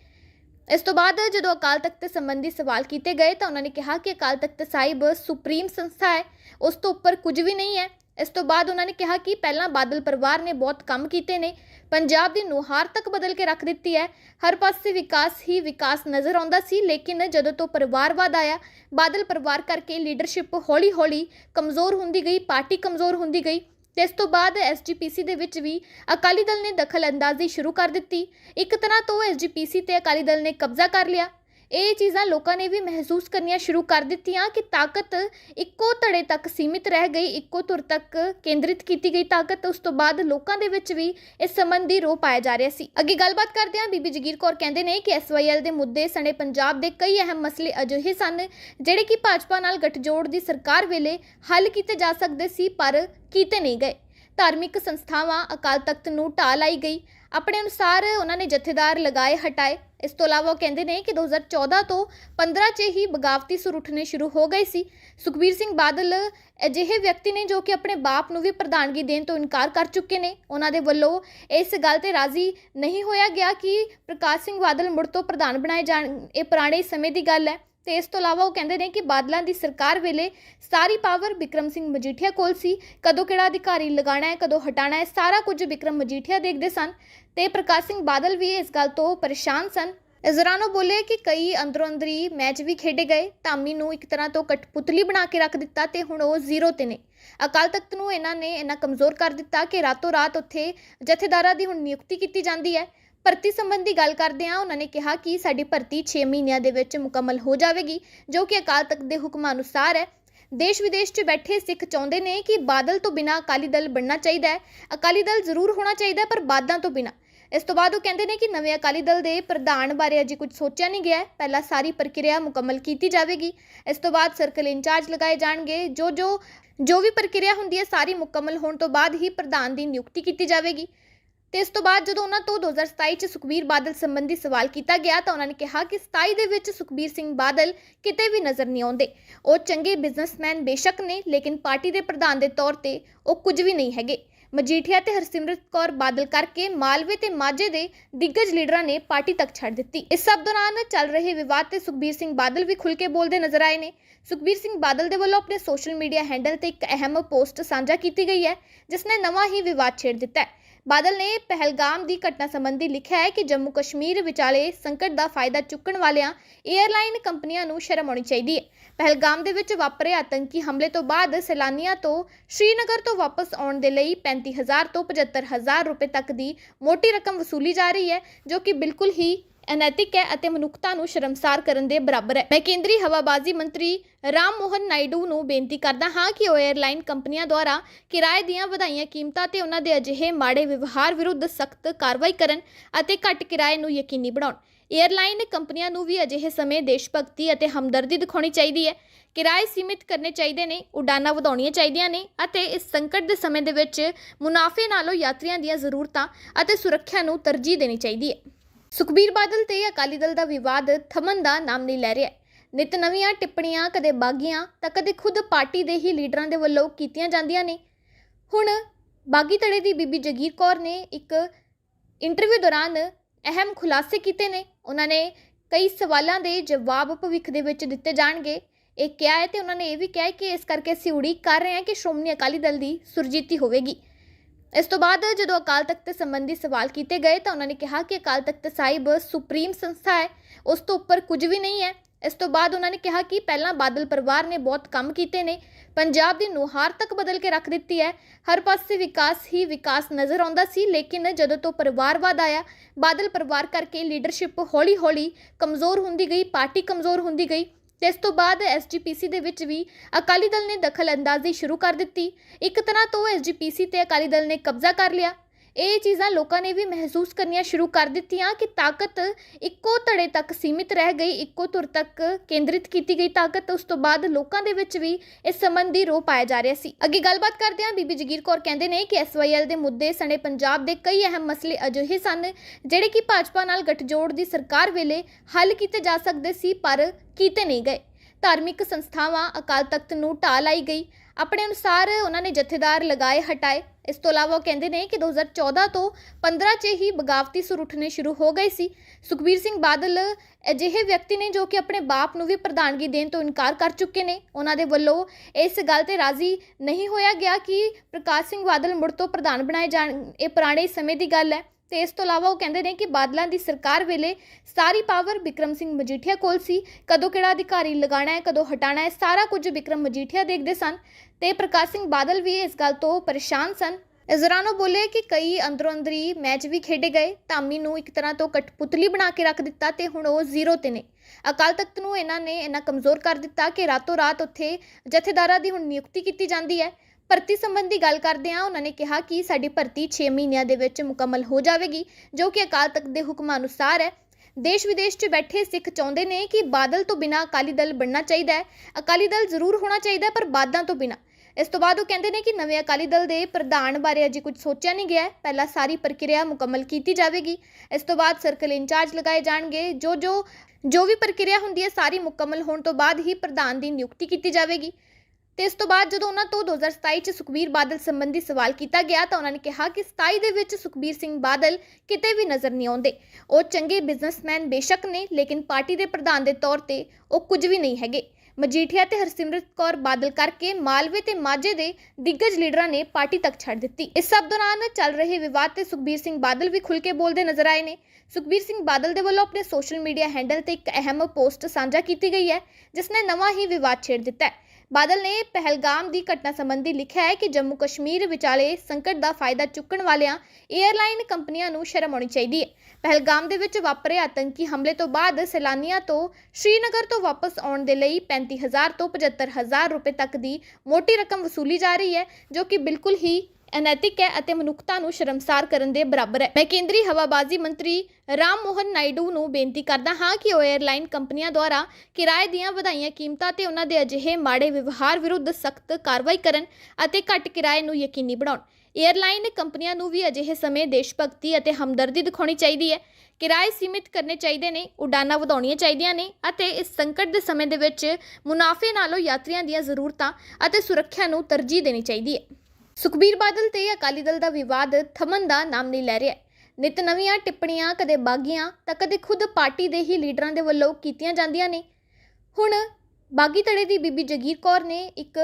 ਇਸ ਤੋਂ ਬਾਅਦ ਜਦੋਂ ਅਕਾਲ ਤਖਤ ਸੰਬੰਧੀ ਸਵਾਲ ਕੀਤੇ ਗਏ ਤਾਂ ਉਹਨਾਂ ਨੇ ਕਿਹਾ ਕਿ ਅਕਾਲ ਤਖਤ ਸਾਹਿਬ ਸੁਪਰੀਮ ਸੰਸਥਾ ਹੈ, ਉਸ ਤੋਂ ਉੱਪਰ ਕੁਝ ਵੀ ਨਹੀਂ ਹੈ। ਇਸ ਤੋਂ ਬਾਅਦ ਉਹਨਾਂ ਨੇ ਕਿਹਾ ਕਿ ਪਹਿਲਾਂ ਬਾਦਲ ਪਰਿਵਾਰ ਨੇ ਬਹੁਤ ਕੰਮ ਕੀਤੇ ਨੇ, ਪੰਜਾਬ ਦੀ ਨੁਹਾਰ ਤੱਕ ਬਦਲ ਕੇ ਰੱਖ ਦਿੱਤੀ ਹੈ। ਹਰ ਪਾਸੇ ਵਿਕਾਸ ਹੀ ਵਿਕਾਸ ਨਜ਼ਰ ਆਉਂਦਾ ਸੀ, ਲੇਕਿਨ ਜਦੋਂ ਤੋਂ ਪਰਿਵਾਰਵਾਦ ਆਇਆ, ਬਾਦਲ ਪਰਿਵਾਰ ਕਰਕੇ ਲੀਡਰਸ਼ਿਪ ਹੌਲੀ-ਹੌਲੀ ਕਮਜ਼ੋਰ ਹੁੰਦੀ ਗਈ, ਪਾਰਟੀ ਕਮਜ਼ੋਰ ਹੁੰਦੀ ਗਈ। ਤੇ ਇਸ ਤੋਂ ਬਾਅਦ ਐਸਜੀਪੀਸੀ ਦੇ ਵਿੱਚ ਵੀ ਅਕਾਲੀ ਦਲ ਨੇ ਦਖਲ ਅੰਦਾਜ਼ੀ ਸ਼ੁਰੂ ਕਰ ਦਿੱਤੀ। ਇੱਕ ਤਰ੍ਹਾਂ ਤੋਂ ਐਸਜੀਪੀਸੀ ਤੇ ਅਕਾਲੀ ਦਲ ਨੇ ਕਬਜ਼ਾ ਕਰ ਲਿਆ। ਇਹ ਚੀਜ਼ਾਂ ਲੋਕਾਂ ਨੇ ਵੀ ਮਹਿਸੂਸ ਕਰਨੀਆਂ ਸ਼ੁਰੂ ਕਰ ਦਿੱਤੀਆਂ ਕਿ ਤਾਕਤ ਇੱਕੋ ਧੜੇ ਤੱਕ ਸੀਮਿਤ ਰਹਿ ਗਈ, ਇੱਕੋ ਧੁਰ ਤੱਕ ਕੇਂਦਰਿਤ ਕੀਤੀ ਗਈ ਤਾਕਤ, ਉਸ ਤੋਂ ਬਾਅਦ ਲੋਕਾਂ ਦੇ ਵਿੱਚ ਵੀ ਇਸ ਸੰਬੰਧੀ ਰੋ ਪਾਇਆ ਜਾ ਰਿਹਾ ਸੀ। ਅੱਗੇ ਗੱਲਬਾਤ ਕਰਦੇ ਹਾਂ, ਬੀਬੀ ਜਗੀਰ ਕੌਰ ਕਹਿੰਦੇ ਨੇ ਕਿ ਐਸਵਾਈਐਲ ਦੇ ਮੁੱਦੇ ਸਣੇ ਪੰਜਾਬ ਦੇ ਕਈ ਅਹਿਮ ਮਸਲੇ ਅਜਿਹੇ ਸਨ, ਜਿਹੜੇ ਕਿ ਭਾਜਪਾ ਨਾਲ ਗਠਜੋੜ ਦੀ ਸਰਕਾਰ ਵੇਲੇ ਹੱਲ ਕੀਤੇ ਜਾ ਸਕਦੇ ਸੀ, ਪਰ ਕੀਤੇ ਨਹੀਂ ਗਏ। ਧਾਰਮਿਕ ਸੰਸਥਾਵਾਂ ਅਕਾਲ ਤਖਤ ਨੂੰ ਢਾਹ ਲਾਈ ਗਈ ਆਪਣੇ ਅਨੁਸਾਰ ਉਹਨਾਂ ਨੇ ਜਥੇਦਾਰ ਲਗਾਏ, ਹਟਾਏ। ਇਸ ਤੋਂ ਇਲਾਵਾ ਉਹ ਕਹਿੰਦੇ ਨੇ ਕਿ 2014 ਤੋਂ 15 ਚ ਹੀ ਬਗਾਵਤੀ ਸੁਰ ਉੱਠਣੇ ਸ਼ੁਰੂ ਹੋ ਗਏ ਸੀ। ਸੁਖਬੀਰ ਸਿੰਘ ਬਾਦਲ ਅਜਿਹੇ ਵਿਅਕਤੀ ਨੇ ਜੋ ਕਿ ਆਪਣੇ ਬਾਪ ਨੂੰ ਵੀ ਪ੍ਰਧਾਨਗੀ ਦੇਣ ਤੋਂ ਇਨਕਾਰ ਕਰ ਚੁੱਕੇ ਨੇ। ਉਹਨਾਂ ਦੇ ਵੱਲੋਂ ਇਸ ਗੱਲ ਤੇ ਰਾਜ਼ੀ ਨਹੀਂ ਹੋਇਆ ਗਿਆ ਕਿ ਪ੍ਰਕਾਸ਼ ਸਿੰਘ ਬਾਦਲ ਮੁੜ ਤੋਂ ਪ੍ਰਧਾਨ ਬਣਾਏ ਜਾਣ, ਇਹ ਪੁਰਾਣੇ ਸਮੇਂ ਦੀ ਗੱਲ ਹੈ। ਤੇ ਇਸ ਤੋਂ ਇਲਾਵਾ ਉਹ ਕਹਿੰਦੇ ਨੇ ਕਿ ਬਾਦਲਾਂ ਦੀ ਸਰਕਾਰ ਵੇਲੇ ਸਾਰੀ ਪਾਵਰ ਬਿਕਰਮ ਸਿੰਘ ਮਜੀਠੀਆ ਕੋਲ ਸੀ। ਕਦੋਂ ਕਿਹੜਾ ਅਧਿਕਾਰੀ ਲਗਾਉਣਾ ਹੈ, ਕਦੋਂ ਹਟਾਉਣਾ ਹੈ, ਸਾਰਾ ਕੁਝ ਬਿਕਰਮ ਮਜੀਠੀਆ ਦੇਖਦੇ ਸਨ ਤੇ ਪ੍ਰਕਾਸ਼ ਸਿੰਘ ਬਾਦਲ ਵੀ ਇਸ ਗੱਲ ਤੋਂ ਪਰੇਸ਼ਾਨ ਸਨ। ਇਸ ਦੌਰਾਨ ਉਹ ਬੋਲੇ ਕਿ ਕਈ ਅੰਦਰੋਂ ਅੰਦਰੀ ਮੈਚ ਵੀ ਖੇਡੇ ਗਏ, ਧਾਮੀ ਨੂੰ ਇੱਕ ਤਰ੍ਹਾਂ ਤੋਂ ਕਠਪੁਤਲੀ ਬਣਾ ਕੇ ਰੱਖ ਦਿੱਤਾ ਤੇ ਹੁਣ ਉਹ ਜ਼ੀਰੋ ਤੇ ਨੇ। ਅਕਾਲ ਤਖਤ ਨੂੰ ਇਹਨਾਂ ਨੇ ਇੰਨਾ ਕਮਜ਼ੋਰ ਕਰ ਦਿੱਤਾ ਕਿ ਰਾਤੋਂ ਰਾਤ ਉੱਥੇ ਜਥੇਦਾਰਾਂ ਦੀ ਹੁਣ ਨਿਯੁਕਤੀ ਕੀਤੀ ਜਾਂਦੀ ਹੈ। ਭਰਤੀ ਸੰਬੰਧੀ ਗੱਲ ਕਰਦੇ ਹਾਂ ਉਹਨਾਂ ਨੇ ਕਿਹਾ ਕਿ ਸਾਡੀ ਭਰਤੀ 6 ਮਹੀਨਿਆਂ ਦੇ ਵਿੱਚ ਮੁਕੰਮਲ ਹੋ ਜਾਵੇਗੀ ਜੋ ਕਿ ਅਕਾਲ ਤਖਤ ਦੇ ਹੁਕਮਾਂ ਅਨੁਸਾਰ ਹੈ। ਦੇਸ਼ ਵਿਦੇਸ਼ 'ਚ ਬੈਠੇ ਸਿੱਖ ਚਾਹੁੰਦੇ ਨੇ ਕਿ ਬਾਦਲ ਤੋਂ ਬਿਨਾਂ ਅਕਾਲੀ ਦਲ ਬਣਨਾ ਚਾਹੀਦਾ ਹੈ। ਅਕਾਲੀ ਦਲ ਜ਼ਰੂਰ ਹੋਣਾ ਚਾਹੀਦਾ ਹੈ, ਪਰ ਬਾਦਾਂ ਤੋਂ ਬਿਨਾਂ। ਇਸ ਤੋਂ ਬਾਅਦ ਉਹ ਕਹਿੰਦੇ ਨੇ ਕਿ ਨਵੇਂ ਅਕਾਲੀ ਦਲ ਦੇ ਪ੍ਰਧਾਨ ਬਾਰੇ ਅਜੇ ਕੁਝ ਸੋਚਿਆ ਨਹੀਂ ਗਿਆ ਹੈ। ਪਹਿਲਾਂ ਸਾਰੀ ਪ੍ਰਕਿਰਿਆ ਮੁਕੰਮਲ ਕੀਤੀ ਜਾਵੇਗੀ। ਇਸ ਤੋਂ ਬਾਅਦ ਸਰਕਲ ਇੰਚਾਰਜ ਲਗਾਏ ਜਾਣਗੇ। ਜੋ ਜੋ ਜੋ ਵੀ ਪ੍ਰਕਿਰਿਆ ਹੁੰਦੀ ਹੈ ਸਾਰੀ ਮੁਕੰਮਲ ਹੋਣ ਤੋਂ ਬਾਅਦ ਹੀ ਪ੍ਰਧਾਨ ਦੀ ਨਿਯੁਕਤੀ ਕੀਤੀ ਜਾਵੇਗੀ। ਤੇ ਇਸ ਤੋਂ ਬਾਅਦ ਜਦੋਂ ਉਹਨਾਂ ਤੋਂ 2027 ਚ ਸੁਖਬੀਰ ਬਾਦਲ ਸੰਬੰਧੀ ਸਵਾਲ ਕੀਤਾ ਗਿਆ ਤਾਂ ਉਹਨਾਂ ਨੇ ਕਿਹਾ ਕਿ 27 ਦੇ ਵਿੱਚ ਸੁਖਬੀਰ ਸਿੰਘ ਬਾਦਲ ਕਿਤੇ ਵੀ ਨਜ਼ਰ ਨਹੀਂ ਆਉਂਦੇ। ਉਹ ਚੰਗੇ ਬਿਜ਼ਨਸਮੈਨ ਬੇਸ਼ੱਕ ਨੇ, ਲੇਕਿਨ ਪਾਰਟੀ ਦੇ ਪ੍ਰਧਾਨ ਦੇ ਤੌਰ ਤੇ ਉਹ ਕੁਝ ਵੀ ਨਹੀਂ ਹੈਗੇ। ਮਜੀਠੀਆ ਤੇ ਹਰਸਿਮਰਤ ਕੌਰ ਬਾਦਲ ਕਰਕੇ ਮਾਲਵੇ ਤੇ ਮਾਝੇ ਦੇ ਦਿੱਗਜ ਲੀਡਰਾਂ ਨੇ ਪਾਰਟੀ ਤੱਕ ਛੱਡ ਦਿੱਤੀ। ਇਸ ਸਭ ਦੌਰਾਨ ਚੱਲ ਰਹੇ ਵਿਵਾਦ ਤੇ ਸੁਖਬੀਰ ਸਿੰਘ ਬਾਦਲ ਵੀ ਖੁੱਲ੍ਹ ਕੇ ਬੋਲਦੇ ਨਜ਼ਰ ਆਏ ਨੇ। ਸੁਖਬੀਰ ਸਿੰਘ ਬਾਦਲ ਦੇ ਵੱਲੋਂ ਆਪਣੇ ਸੋਸ਼ਲ ਮੀਡੀਆ ਹੈਂਡਲ ਤੇ ਇੱਕ ਅਹਿਮ ਪੋਸਟ ਸਾਂਝਾ ਕੀਤੀ ਗਈ ਹੈ, ਜਿਸ ਨੇ ਨਵਾਂ ਹੀ ਵਿਵਾਦ ਛੇੜ ਦਿੱਤਾ ਹੈ। ਬਾਦਲ ਨੇ ਪਹਿਲਗਾਮ ਦੀ ਘਟਨਾ ਸੰਬੰਧੀ ਲਿਖਿਆ ਹੈ ਕਿ ਜੰਮੂ ਕਸ਼ਮੀਰ ਵਿਚਾਲੇ ਸੰਕਟ ਦਾ ਫਾਇਦਾ ਚੁੱਕਣ ਵਾਲਿਆਂ 에ਅਰਲਾਈਨ ਕੰਪਨੀਆਂ ਨੂੰ ਸ਼ਰਮ ਆਉਣੀ ਚਾਹੀਦੀ ਹੈ। ਪਹਿਲਗਾਮ ਦੇ ਵਿੱਚ ਵਾਪਰੇ ਆਤੰਕੀ ਹਮਲੇ ਤੋਂ ਬਾਅਦ ਸੈਲਾਨੀਆਂ ਤੋਂ ਸ਼੍ਰੀਨਗਰ ਤੋਂ ਵਾਪਸ ਆਉਣ ਦੇ ਲਈ 35000 ਤੋਂ 75000 ਰੁਪਏ ਤੱਕ ਦੀ ਮੋਟੀ ਰਕਮ ਵਸੂਲੀ ਜਾ ਰਹੀ ਹੈ, ਜੋ ਕਿ ਬਿਲਕੁਲ ਹੀ ਅਨੈਤਿਕ ਹੈ ਅਤੇ ਮਨੁੱਖਤਾ ਨੂੰ ਸ਼ਰਮਸਾਰ ਕਰਨ ਦੇ ਬਰਾਬਰ ਹੈ। ਮੈਂ ਕੇਂਦਰੀ ਹਵਾਬਾਜ਼ੀ ਮੰਤਰੀ ਰਾਮ ਮੋਹਨ ਨਾਇਡੂ ਨੂੰ ਬੇਨਤੀ ਕਰਦਾ ਹਾਂ ਕਿ ਉਹ 에ਅਰਲਾਈਨ ਕੰਪਨੀਆਂ ਦੁਆਰਾ ਕਿਰਾਏ ਦੀਆਂ ਵਧਾਈਆਂ ਕੀਮਤਾਂ ਤੇ ਉਹਨਾਂ ਦੇ ਅਜਿਹੇ ਮਾੜੇ ਵਿਵਹਾਰ ਵਿਰੁੱਧ ਸਖਤ ਕਾਰਵਾਈ ਕਰਨ ਅਤੇ ਘੱਟ ਕਿਰਾਏ ਨੂੰ ਯਕੀਨੀ ਬਣਾਉਣ। ਏਅਰਲਾਈਨ ਕੰਪਨੀਆਂ ਨੂੰ ਵੀ ਅਜਿਹੇ ਸਮੇਂ ਦੇਸ਼ ਭਗਤੀ ਅਤੇ ਹਮਦਰਦੀ ਦਿਖਾਉਣੀ ਚਾਹੀਦੀ ਹੈ। ਕਿਰਾਏ ਸੀਮਿਤ ਕਰਨੇ ਚਾਹੀਦੇ ਨੇ, ਉਡਾਨਾਂ ਵਧਾਉਣੀਆਂ ਚਾਹੀਦੀਆਂ ਨੇ ਅਤੇ ਇਸ ਸੰਕਟ ਦੇ ਸਮੇਂ ਦੇ ਵਿੱਚ ਮੁਨਾਫੇ ਨਾਲੋਂ ਯਾਤਰੀਆਂ ਦੀਆਂ ਜ਼ਰੂਰਤਾਂ ਅਤੇ ਸੁਰੱਖਿਆ ਨੂੰ ਤਰਜੀਹ ਦੇਣੀ ਚਾਹੀਦੀ ਹੈ। ਸੁਖਬੀਰ ਬਾਦਲ ਤੇ ਅਕਾਲੀ ਦਲ ਦਾ ਵਿਵਾਦ ਥਮਨ ਦਾ ਨਾਮ ਨਹੀਂ ਲੈ ਰਿਹਾ। ਨਿਤ ਨਵੀਆਂ ਟਿੱਪਣੀਆਂ, ਕਦੇ ਬਾਗੀਆਂ, ਤਾਂ ਕਦੇ ਖੁਦ ਪਾਰਟੀ ਦੇ ਹੀ ਲੀਡਰਾਂ ਦੇ ਵੱਲੋਂ ਕੀਤੀਆਂ ਜਾਂਦੀਆਂ ਨੇ। ਹੁਣ ਬਾਗੀ ਧੜੇ ਦੀ ਬੀਬੀ ਜਗੀਰ ਕੌਰ ਨੇ ਇੱਕ ਇੰਟਰਵਿਊ ਦੌਰਾਨ ਅਹਿਮ ਖੁਲਾਸੇ ਕੀਤੇ ਨੇ। ਉਹਨਾਂ ਨੇ ਕਈ ਸਵਾਲਾਂ ਦੇ ਜਵਾਬ ਭਵਿੱਖ ਦੇ ਵਿੱਚ ਦਿੱਤੇ ਜਾਣਗੇ। ਇਹ ਕਿਹਾ ਹੈ ਤੇ ਉਹਨਾਂ ਨੇ ਇਹ ਵੀ ਕਿਹਾ ਹੈ ਕਿ ਇਸ ਕਰਕੇ ਅਸੀਂ ਉਡੀਕ ਕਰ ਰਹੇ ਹਾਂ ਕਿ ਸ਼੍ਰੋਮਣੀ ਅਕਾਲੀ ਦਲ ਦੀ ਸੁਰਜੀਤੀ ਹੋਵੇਗੀ। ਇਸ ਤੋਂ ਬਾਅਦ ਜਦੋਂ ਅਕਾਲ ਤਖਤ ਸੰਬੰਧੀ ਸਵਾਲ ਕੀਤੇ ਗਏ ਤਾਂ ਉਹਨਾਂ ਨੇ ਕਿਹਾ ਕਿ ਅਕਾਲ ਤਖਤ ਸਾਹਿਬ ਸੁਪਰੀਮ ਸੰਸਥਾ ਹੈ, ਉਸ ਤੋਂ ਉੱਪਰ ਕੁਝ ਵੀ ਨਹੀਂ ਹੈ। ਇਸ ਤੋਂ ਬਾਅਦ ਉਹਨਾਂ ਨੇ ਕਿਹਾ ਕਿ ਪਹਿਲਾਂ ਬਾਦਲ ਪਰਿਵਾਰ ਨੇ ਬਹੁਤ ਕੰਮ ਕੀਤੇ ਨੇ, ਪੰਜਾਬ ਦੀ ਨੁਹਾਰ ਤੱਕ ਬਦਲ ਕੇ ਰੱਖ ਦਿੱਤੀ ਹੈ। ਹਰ ਪਾਸੇ ਵਿਕਾਸ ਹੀ ਵਿਕਾਸ ਨਜ਼ਰ ਆਉਂਦਾ ਸੀ, ਲੇਕਿਨ ਜਦੋਂ ਤੋਂ ਪਰਿਵਾਰਵਾਦ ਆਇਆ, ਬਾਦਲ ਪਰਿਵਾਰ ਕਰਕੇ ਲੀਡਰਸ਼ਿਪ ਹੌਲੀ-ਹੌਲੀ ਕਮਜ਼ੋਰ ਹੁੰਦੀ ਗਈ, ਪਾਰਟੀ ਕਮਜ਼ੋਰ ਹੁੰਦੀ ਗਈ। ਤੇ ਇਸ ਤੋਂ ਬਾਅਦ ਐਸਜੀਪੀਸੀ ਦੇ ਵਿੱਚ ਵੀ ਅਕਾਲੀ ਦਲ ਨੇ ਦਖਲ ਅੰਦਾਜ਼ੀ ਸ਼ੁਰੂ ਕਰ ਦਿੱਤੀ। ਇੱਕ ਤਰ੍ਹਾਂ ਤੋਂ ਐਸਜੀਪੀਸੀ ਤੇ ਅਕਾਲੀ ਦਲ ਨੇ ਕਬਜ਼ਾ ਕਰ ਲਿਆ। ਇਹ ਚੀਜ਼ਾਂ ਲੋਕਾਂ ਨੇ ਵੀ ਮਹਿਸੂਸ ਕਰਨੀਆਂ ਸ਼ੁਰੂ ਕਰ ਦਿੱਤੀਆਂ ਕਿ ਤਾਕਤ ਇੱਕੋ ਧੜੇ ਤੱਕ ਸੀਮਿਤ ਰਹਿ ਗਈ, ਇੱਕੋ ਧੁਰ ਤੱਕ ਕੇਂਦਰਿਤ ਕੀਤੀ ਗਈ ਤਾਕਤ, ਉਸ ਤੋਂ ਬਾਅਦ ਲੋਕਾਂ ਦੇ ਵਿੱਚ ਵੀ ਇਸ ਸੰਬੰਧੀ ਰੋ ਪਾਇਆ ਜਾ ਰਿਹਾ ਸੀ। ਅੱਗੇ ਗੱਲਬਾਤ ਕਰਦੇ ਹਾਂ, ਬੀਬੀ ਜਗੀਰ ਕੌਰ ਕਹਿੰਦੇ ਨੇ ਕਿ ਐਸਵਾਈਐਲ ਦੇ ਮੁੱਦੇ ਸਣੇ ਪੰਜਾਬ ਦੇ ਕਈ ਅਹਿਮ ਮਸਲੇ ਅਜਿਹੇ ਸਨ, ਜਿਹੜੇ ਕਿ ਭਾਜਪਾ ਨਾਲ ਗਠਜੋੜ ਦੀ ਸਰਕਾਰ ਵੇਲੇ ਹੱਲ ਕੀਤੇ ਜਾ ਸਕਦੇ ਸੀ, ਪਰ ਕੀਤੇ ਨਹੀਂ ਗਏ। ਧਾਰਮਿਕ ਸੰਸਥਾਵਾਂ ਅਕਾਲ ਤਖਤ ਨੂੰ ਢਾਹ ਲਾਈ ਗਈ ਆਪਣੇ ਅਨੁਸਾਰ ਉਹਨਾਂ ਨੇ ਜਥੇਦਾਰ ਲਗਾਏ ਹਟਾਏ। ਇਸ ਤੋਂ ਇਲਾਵਾ ਉਹ ਕਹਿੰਦੇ ਨੇ ਕਿ 2014 ਤੋਂ 15 ਚ ਹੀ ਬਗਾਵਤੀ ਸੁਰ ਉੱਠਣੇ ਸ਼ੁਰੂ ਹੋ ਗਏ ਸੀ। ਸੁਖਬੀਰ ਸਿੰਘ ਬਾਦਲ ਅਜਿਹੇ ਵਿਅਕਤੀ ਨੇ ਜੋ ਕਿ ਆਪਣੇ ਬਾਪ ਨੂੰ ਵੀ ਪ੍ਰਧਾਨਗੀ ਦੇਣ ਤੋਂ ਇਨਕਾਰ ਕਰ ਚੁੱਕੇ ਨੇ। ਉਹਨਾਂ ਦੇ ਵੱਲੋਂ ਇਸ ਗੱਲ ਤੇ ਰਾਜ਼ੀ ਨਹੀਂ ਹੋਇਆ ਗਿਆ ਕਿ ਪ੍ਰਕਾਸ਼ ਸਿੰਘ ਬਾਦਲ ਮੁੜ ਤੋਂ ਪ੍ਰਧਾਨ ਬਣਾਏ ਜਾਣ, ਇਹ ਪੁਰਾਣੇ ਸਮੇਂ ਦੀ ਗੱਲ ਹੈ। ਤੇ ਇਸ ਤੋਂ ਇਲਾਵਾ ਉਹ ਕਹਿੰਦੇ ਨੇ ਕਿ ਬਾਦਲਾਂ ਦੀ ਸਰਕਾਰ ਵੇਲੇ ਸਾਰੀ ਪਾਵਰ ਬਿਕਰਮ ਸਿੰਘ ਮਜੀਠੀਆ ਕੋਲ ਸੀ। ਕਦੋਂ ਕਿਹੜਾ ਅਧਿਕਾਰੀ ਲਗਾਉਣਾ ਹੈ, ਕਦੋਂ ਹਟਾਉਣਾ ਹੈ, ਸਾਰਾ ਕੁਝ ਬਿਕਰਮ ਮਜੀਠੀਆ ਦੇਖਦੇ ਸਨ। ਤੇ ਪ੍ਰਕਾਸ਼ ਸਿੰਘ ਬਾਦਲ ਵੀ ਇਸ ਗੱਲ ਤੋਂ ਪਰੇਸ਼ਾਨ ਸਨ। ਇਸ ਦੌਰਾਨ ਉਹ ਬੋਲੇ ਕਿ ਕਈ ਅੰਦਰੋਂ ਅੰਦਰੀ ਮੈਚ ਵੀ ਖੇਡੇ ਗਏ। ਧਾਮੀ ਨੂੰ ਇੱਕ ਤਰ੍ਹਾਂ ਤੋਂ ਕਠਪੁਤਲੀ ਬਣਾ ਕੇ ਰੱਖ ਦਿੱਤਾ ਤੇ ਹੁਣ ਉਹ ਜ਼ੀਰੋ ਤੇ ਨੇ। ਅਕਾਲ ਤਖਤ ਨੂੰ ਇਹਨਾਂ ਨੇ ਇੰਨਾ ਕਮਜ਼ੋਰ ਕਰ ਦਿੱਤਾ ਕਿ ਰਾਤੋਂ ਰਾਤ ਉੱਥੇ ਜਥੇਦਾਰਾਂ ਦੀ ਹੁਣ ਨਿਯੁਕਤੀ ਕੀਤੀ ਜਾਂਦੀ ਹੈ। ਭਰਤੀ ਸੰਬੰਧੀ ਗੱਲ ਕਰਦੇ ਹਾਂ ਉਹਨਾਂ ਨੇ ਕਿਹਾ ਕਿ ਸਾਡੀ ਭਰਤੀ 6 ਮਹੀਨਿਆਂ ਦੇ ਵਿੱਚ ਮੁਕੰਮਲ ਹੋ ਜਾਵੇਗੀ, ਜੋ ਕਿ ਅਕਾਲ ਤਖਤ ਦੇ ਹੁਕਮਾਂ ਅਨੁਸਾਰ ਹੈ। ਦੇਸ਼ ਵਿਦੇਸ਼ 'ਚ ਬੈਠੇ ਸਿੱਖ ਚਾਹੁੰਦੇ ਨੇ ਕਿ ਬਾਦਲ ਤੋਂ ਬਿਨਾਂ ਅਕਾਲੀ ਦਲ ਬਣਨਾ ਚਾਹੀਦਾ ਹੈ। ਅਕਾਲੀ ਦਲ ਜ਼ਰੂਰ ਹੋਣਾ ਚਾਹੀਦਾ ਹੈ ਪਰ ਬਾਦਾਂ ਤੋਂ ਬਿਨਾਂ। ਇਸ ਤੋਂ ਬਾਅਦ ਉਹ ਕਹਿੰਦੇ ਨੇ ਕਿ ਨਵੇਂ ਅਕਾਲੀ ਦਲ ਦੇ ਪ੍ਰਧਾਨ ਬਾਰੇ ਅਜੇ ਕੁਝ ਸੋਚਿਆ ਨਹੀਂ ਗਿਆ ਹੈ। ਪਹਿਲਾਂ ਸਾਰੀ ਪ੍ਰਕਿਰਿਆ ਮੁਕੰਮਲ ਕੀਤੀ ਜਾਵੇਗੀ। ਇਸ ਤੋਂ ਬਾਅਦ ਸਰਕਲ ਇੰਚਾਰਜ ਲਗਾਏ ਜਾਣਗੇ। ਜੋ ਜੋ ਜੋ ਵੀ ਪ੍ਰਕਿਰਿਆ ਹੁੰਦੀ ਹੈ, ਸਾਰੀ ਮੁਕੰਮਲ ਹੋਣ ਤੋਂ ਬਾਅਦ ਹੀ ਪ੍ਰਧਾਨ ਦੀ ਨਿਯੁਕਤੀ ਕੀਤੀ ਜਾਵੇਗੀ। ਤੇ ਇਸ ਤੋਂ ਬਾਅਦ ਜਦੋਂ ਉਹਨਾਂ ਤੋਂ 2027 ਚ ਸੁਖਬੀਰ ਬਾਦਲ ਸੰਬੰਧੀ ਸਵਾਲ ਕੀਤਾ ਗਿਆ ਤਾਂ ਉਹਨਾਂ ਨੇ ਕਿਹਾ ਕਿ 27 ਦੇ ਵਿੱਚ ਸੁਖਬੀਰ ਸਿੰਘ ਬਾਦਲ ਕਿਤੇ ਵੀ ਨਜ਼ਰ ਨਹੀਂ ਆਉਂਦੇ। ਉਹ ਚੰਗੇ ਬਿਜ਼ਨਸਮੈਨ ਬੇਸ਼ੱਕ ਨੇ, ਲੇਕਿਨ ਪਾਰਟੀ ਦੇ ਪ੍ਰਧਾਨ ਦੇ ਤੌਰ ਤੇ ਉਹ ਕੁਝ ਵੀ ਨਹੀਂ ਹੈਗੇ। ਮਜੀਠੀਆ ਤੇ ਹਰਸਿਮਰਤ ਕੌਰ ਬਾਦਲ ਕਰਕੇ ਮਾਲਵੇ ਤੇ ਮਾਝੇ ਦੇ ਦਿੱਗਜ ਲੀਡਰਾਂ ਨੇ ਪਾਰਟੀ ਤੱਕ ਛੱਡ ਦਿੱਤੀ। ਇਸ ਸਭ ਦੌਰਾਨ ਚੱਲ ਰਹੇ ਵਿਵਾਦ ਤੇ ਸੁਖਬੀਰ ਸਿੰਘ ਬਾਦਲ ਵੀ ਖੁੱਲ ਕੇ ਬੋਲਦੇ ਨਜ਼ਰ ਆਏ ਨੇ। ਸੁਖਬੀਰ ਸਿੰਘ ਬਾਦਲ ਦੇ ਵੱਲੋਂ ਆਪਣੇ ਸੋਸ਼ਲ ਮੀਡੀਆ ਹੈਂਡਲ ਤੇ ਇੱਕ ਅਹਿਮ ਪੋਸਟ ਸਾਂਝਾ ਕੀਤੀ ਗਈ ਹੈ, ਜਿਸ ਨੇ ਨਵਾਂ ਹੀ ਵਿਵਾਦ ਛੇੜ ਦਿੱਤਾ ਹੈ। ਬਾਦਲ ਨੇ ਪਹਿਲਗਾਮ ਦੀ ਘਟਨਾ ਸੰਬੰਧੀ ਲਿਖਿਆ ਹੈ ਕਿ ਜੰਮੂ ਕਸ਼ਮੀਰ ਵਿਚਾਲੇ ਸੰਕਟ ਦਾ ਫਾਇਦਾ ਚੁੱਕਣ ਵਾਲਿਆਂ 에ਅਰਲਾਈਨ ਕੰਪਨੀਆਂ ਨੂੰ ਸ਼ਰਮ ਆਉਣੀ ਚਾਹੀਦੀ ਹੈ। ਪਹਿਲਗਾਮ ਦੇ ਵਿੱਚ ਵਾਪਰੇ ਆਤੰਕੀ ਹਮਲੇ ਤੋਂ ਬਾਅਦ ਸੈਲਾਨੀਆਂ ਤੋਂ ਸ਼੍ਰੀਨਗਰ ਤੋਂ ਵਾਪਸ ਆਉਣ ਦੇ ਲਈ 35000 ਤੋਂ 75000 ਰੁਪਏ ਤੱਕ ਦੀ ਮੋਟੀ ਰਕਮ ਵਸੂਲੀ ਜਾ ਰਹੀ ਹੈ, ਜੋ ਕਿ ਬਿਲਕੁਲ ਹੀ ਅਨੈਤਿਕ ਹੈ ਅਤੇ ਮਨੁੱਖਤਾ ਨੂੰ ਸ਼ਰਮਸਾਰ ਕਰਨ ਦੇ ਬਰਾਬਰ ਹੈ। ਮੈਂ ਕੇਂਦਰੀ ਹਵਾਬਾਜ਼ੀ ਮੰਤਰੀ ਰਾਮ ਮੋਹਨ ਨਾਇਡੂ ਨੂੰ ਬੇਨਤੀ ਕਰਦਾ ਹਾਂ ਕਿ ਉਹ 에ਅਰਲਾਈਨ ਕੰਪਨੀਆਂ ਦੁਆਰਾ ਕਿਰਾਏ ਦੀਆਂ ਵਧਾਈਆਂ ਕੀਮਤਾਂ ਤੇ ਉਹਨਾਂ ਦੇ ਅਜਿਹੇ ਮਾੜੇ ਵਿਵਹਾਰ ਵਿਰੁੱਧ ਸਖਤ ਕਾਰਵਾਈ ਕਰਨ ਅਤੇ ਘੱਟ ਕਿਰਾਏ ਨੂੰ ਯਕੀਨੀ ਬਣਾਉਣ। 에ਅਰਲਾਈਨ ਕੰਪਨੀਆਂ ਨੂੰ ਵੀ ਅਜਿਹੇ ਸਮੇਂ ਦੇਸ਼ ਭਗਤੀ ਅਤੇ ਹਮਦਰਦੀ ਦਿਖਾਉਣੀ ਚਾਹੀਦੀ ਹੈ। ਕਿਰਾਏ ਸੀਮਿਤ ਕਰਨੇ ਚਾਹੀਦੇ ਨੇ, ਉਡਾਨਾਂ ਵਧਾਉਣੀਆਂ ਚਾਹੀਦੀਆਂ ਨੇ ਅਤੇ ਇਸ ਸੰਕਟ ਦੇ ਸਮੇਂ ਦੇ ਵਿੱਚ ਮੁਨਾਫੇ ਨਾਲੋਂ ਯਾਤਰੀਆਂ ਦੀਆਂ ਜ਼ਰੂਰਤਾਂ ਅਤੇ ਸੁਰੱਖਿਆ ਨੂੰ ਤਰਜੀਹ ਦੇਣੀ ਚਾਹੀਦੀ ਹੈ। ਸੁਖਬੀਰ ਬਾਦਲ ਤੇ ਅਕਾਲੀ ਦਲ ਦਾ ਵਿਵਾਦ ਥਮਨ ਦਾ ਨਾਮ ਨਹੀਂ ਲੈ ਰਿਹਾ ਨਿਤ ਨਵੀਆਂ ਟਿੱਪਣੀਆਂ, ਕਦੇ ਬਾਗੀਆਂ, ਤਾਂ ਕਦੇ ਖੁਦ ਪਾਰਟੀ ਦੇ ਹੀ ਲੀਡਰਾਂ ਦੇ ਵੱਲੋਂ ਕੀਤੀਆਂ ਜਾਂਦੀਆਂ ਨੇ। ਹੁਣ ਬਾਗੀ ਧੜੇ ਦੀ ਬੀਬੀ ਜਗੀਰ ਕੌਰ ਨੇ ਇੱਕ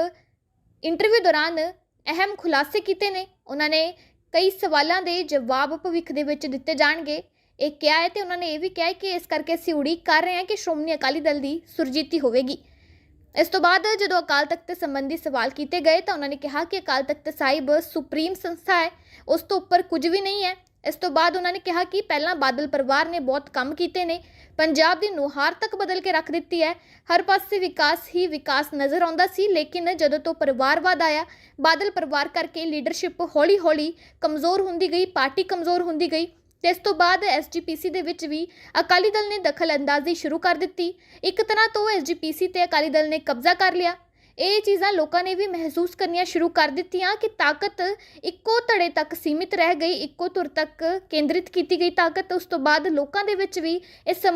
ਇੰਟਰਵਿਊ ਦੌਰਾਨ ਅਹਿਮ ਖੁਲਾਸੇ ਕੀਤੇ ਨੇ। ਉਹਨਾਂ ਨੇ ਕਈ ਸਵਾਲਾਂ ਦੇ ਜਵਾਬ ਭਵਿੱਖ ਦੇ ਵਿੱਚ ਦਿੱਤੇ ਜਾਣਗੇ। ਇਹ ਕਿਹਾ ਹੈ ਤੇ ਉਹਨਾਂ ਨੇ ਇਹ ਵੀ ਕਿਹਾ ਕਿ ਇਸ ਕਰਕੇ ਅਸੀਂ ਉਡੀਕ ਕਰ ਰਹੇ ਹਾਂ ਕਿ ਸ਼੍ਰੋਮਣੀ ਅਕਾਲੀ ਦਲ ਦੀ ਸੁਰਜੀਤੀ ਹੋਵੇਗੀ। ਇਸ ਤੋਂ ਬਾਅਦ ਜਦੋਂ ਅਕਾਲ ਤਖਤ ਸੰਬੰਧੀ ਸਵਾਲ ਕੀਤੇ ਗਏ ਤਾਂ ਉਹਨਾਂ ਨੇ ਕਿਹਾ ਕਿ ਅਕਾਲ ਤਖਤ ਸਾਹਿਬ ਸੁਪਰੀਮ ਸੰਸਥਾ ਹੈ, ਉਸ ਤੋਂ ਉੱਪਰ ਕੁਝ ਵੀ ਨਹੀਂ ਹੈ। ਇਸ ਤੋਂ ਬਾਅਦ ਉਹਨਾਂ ਨੇ ਕਿਹਾ ਕਿ ਪਹਿਲਾਂ ਬਾਦਲ ਪਰਿਵਾਰ ਨੇ ਬਹੁਤ ਕੰਮ ਕੀਤੇ ਨੇ, ਪੰਜਾਬ ਦੀ ਨੁਹਾਰ ਤੱਕ ਬਦਲ ਕੇ ਰੱਖ ਦਿੱਤੀ ਹੈ। ਹਰ ਪਾਸੇ ਵਿਕਾਸ ਹੀ ਵਿਕਾਸ ਨਜ਼ਰ ਆਉਂਦਾ ਸੀ, ਲੇਕਿਨ ਜਦੋਂ ਤੋਂ ਪਰਿਵਾਰਵਾਦ ਆਇਆ, ਬਾਦਲ ਪਰਿਵਾਰ ਕਰਕੇ ਲੀਡਰਸ਼ਿਪ ਹੌਲੀ-ਹੌਲੀ ਕਮਜ਼ੋਰ ਹੁੰਦੀ ਗਈ, ਪਾਰਟੀ ਕਮਜ਼ੋਰ ਹੁੰਦੀ ਗਈ। ਤੇ ਇਸ ਤੋਂ ਬਾਅਦ ਐਸਜੀਪੀਸੀ ਦੇ ਵਿੱਚ ਵੀ ਅਕਾਲੀ ਦਲ ਨੇ ਦਖਲ ਅੰਦਾਜ਼ੀ ਸ਼ੁਰੂ ਕਰ ਦਿੱਤੀ। ਇੱਕ ਤਰ੍ਹਾਂ ਤੋਂ ਐਸਜੀਪੀਸੀ ਤੇ ਅਕਾਲੀ ਦਲ ਨੇ ਕਬਜ਼ਾ ਕਰ ਲਿਆ। ਇਹ ਚੀਜ਼ਾਂ ਲੋਕਾਂ ਨੇ ਵੀ ਮਹਿਸੂਸ ਕਰਨੀਆਂ ਸ਼ੁਰੂ ਕਰ ਦਿੱਤੀਆਂ ਕਿ ਤਾਕਤ ਇੱਕੋ ਧੜੇ ਤੱਕ ਸੀਮਿਤ ਰਹਿ ਗਈ, ਇੱਕੋ ਧੁਰ ਤੱਕ ਕੇਂਦਰਿਤ ਕੀਤੀ ਗਈ ਤਾਕਤ। ਉਸ ਤੋਂ ਬਾਅਦ ਲੋਕਾਂ ਦੇ ਵਿੱਚ ਵੀ ਇਸ ਸਮ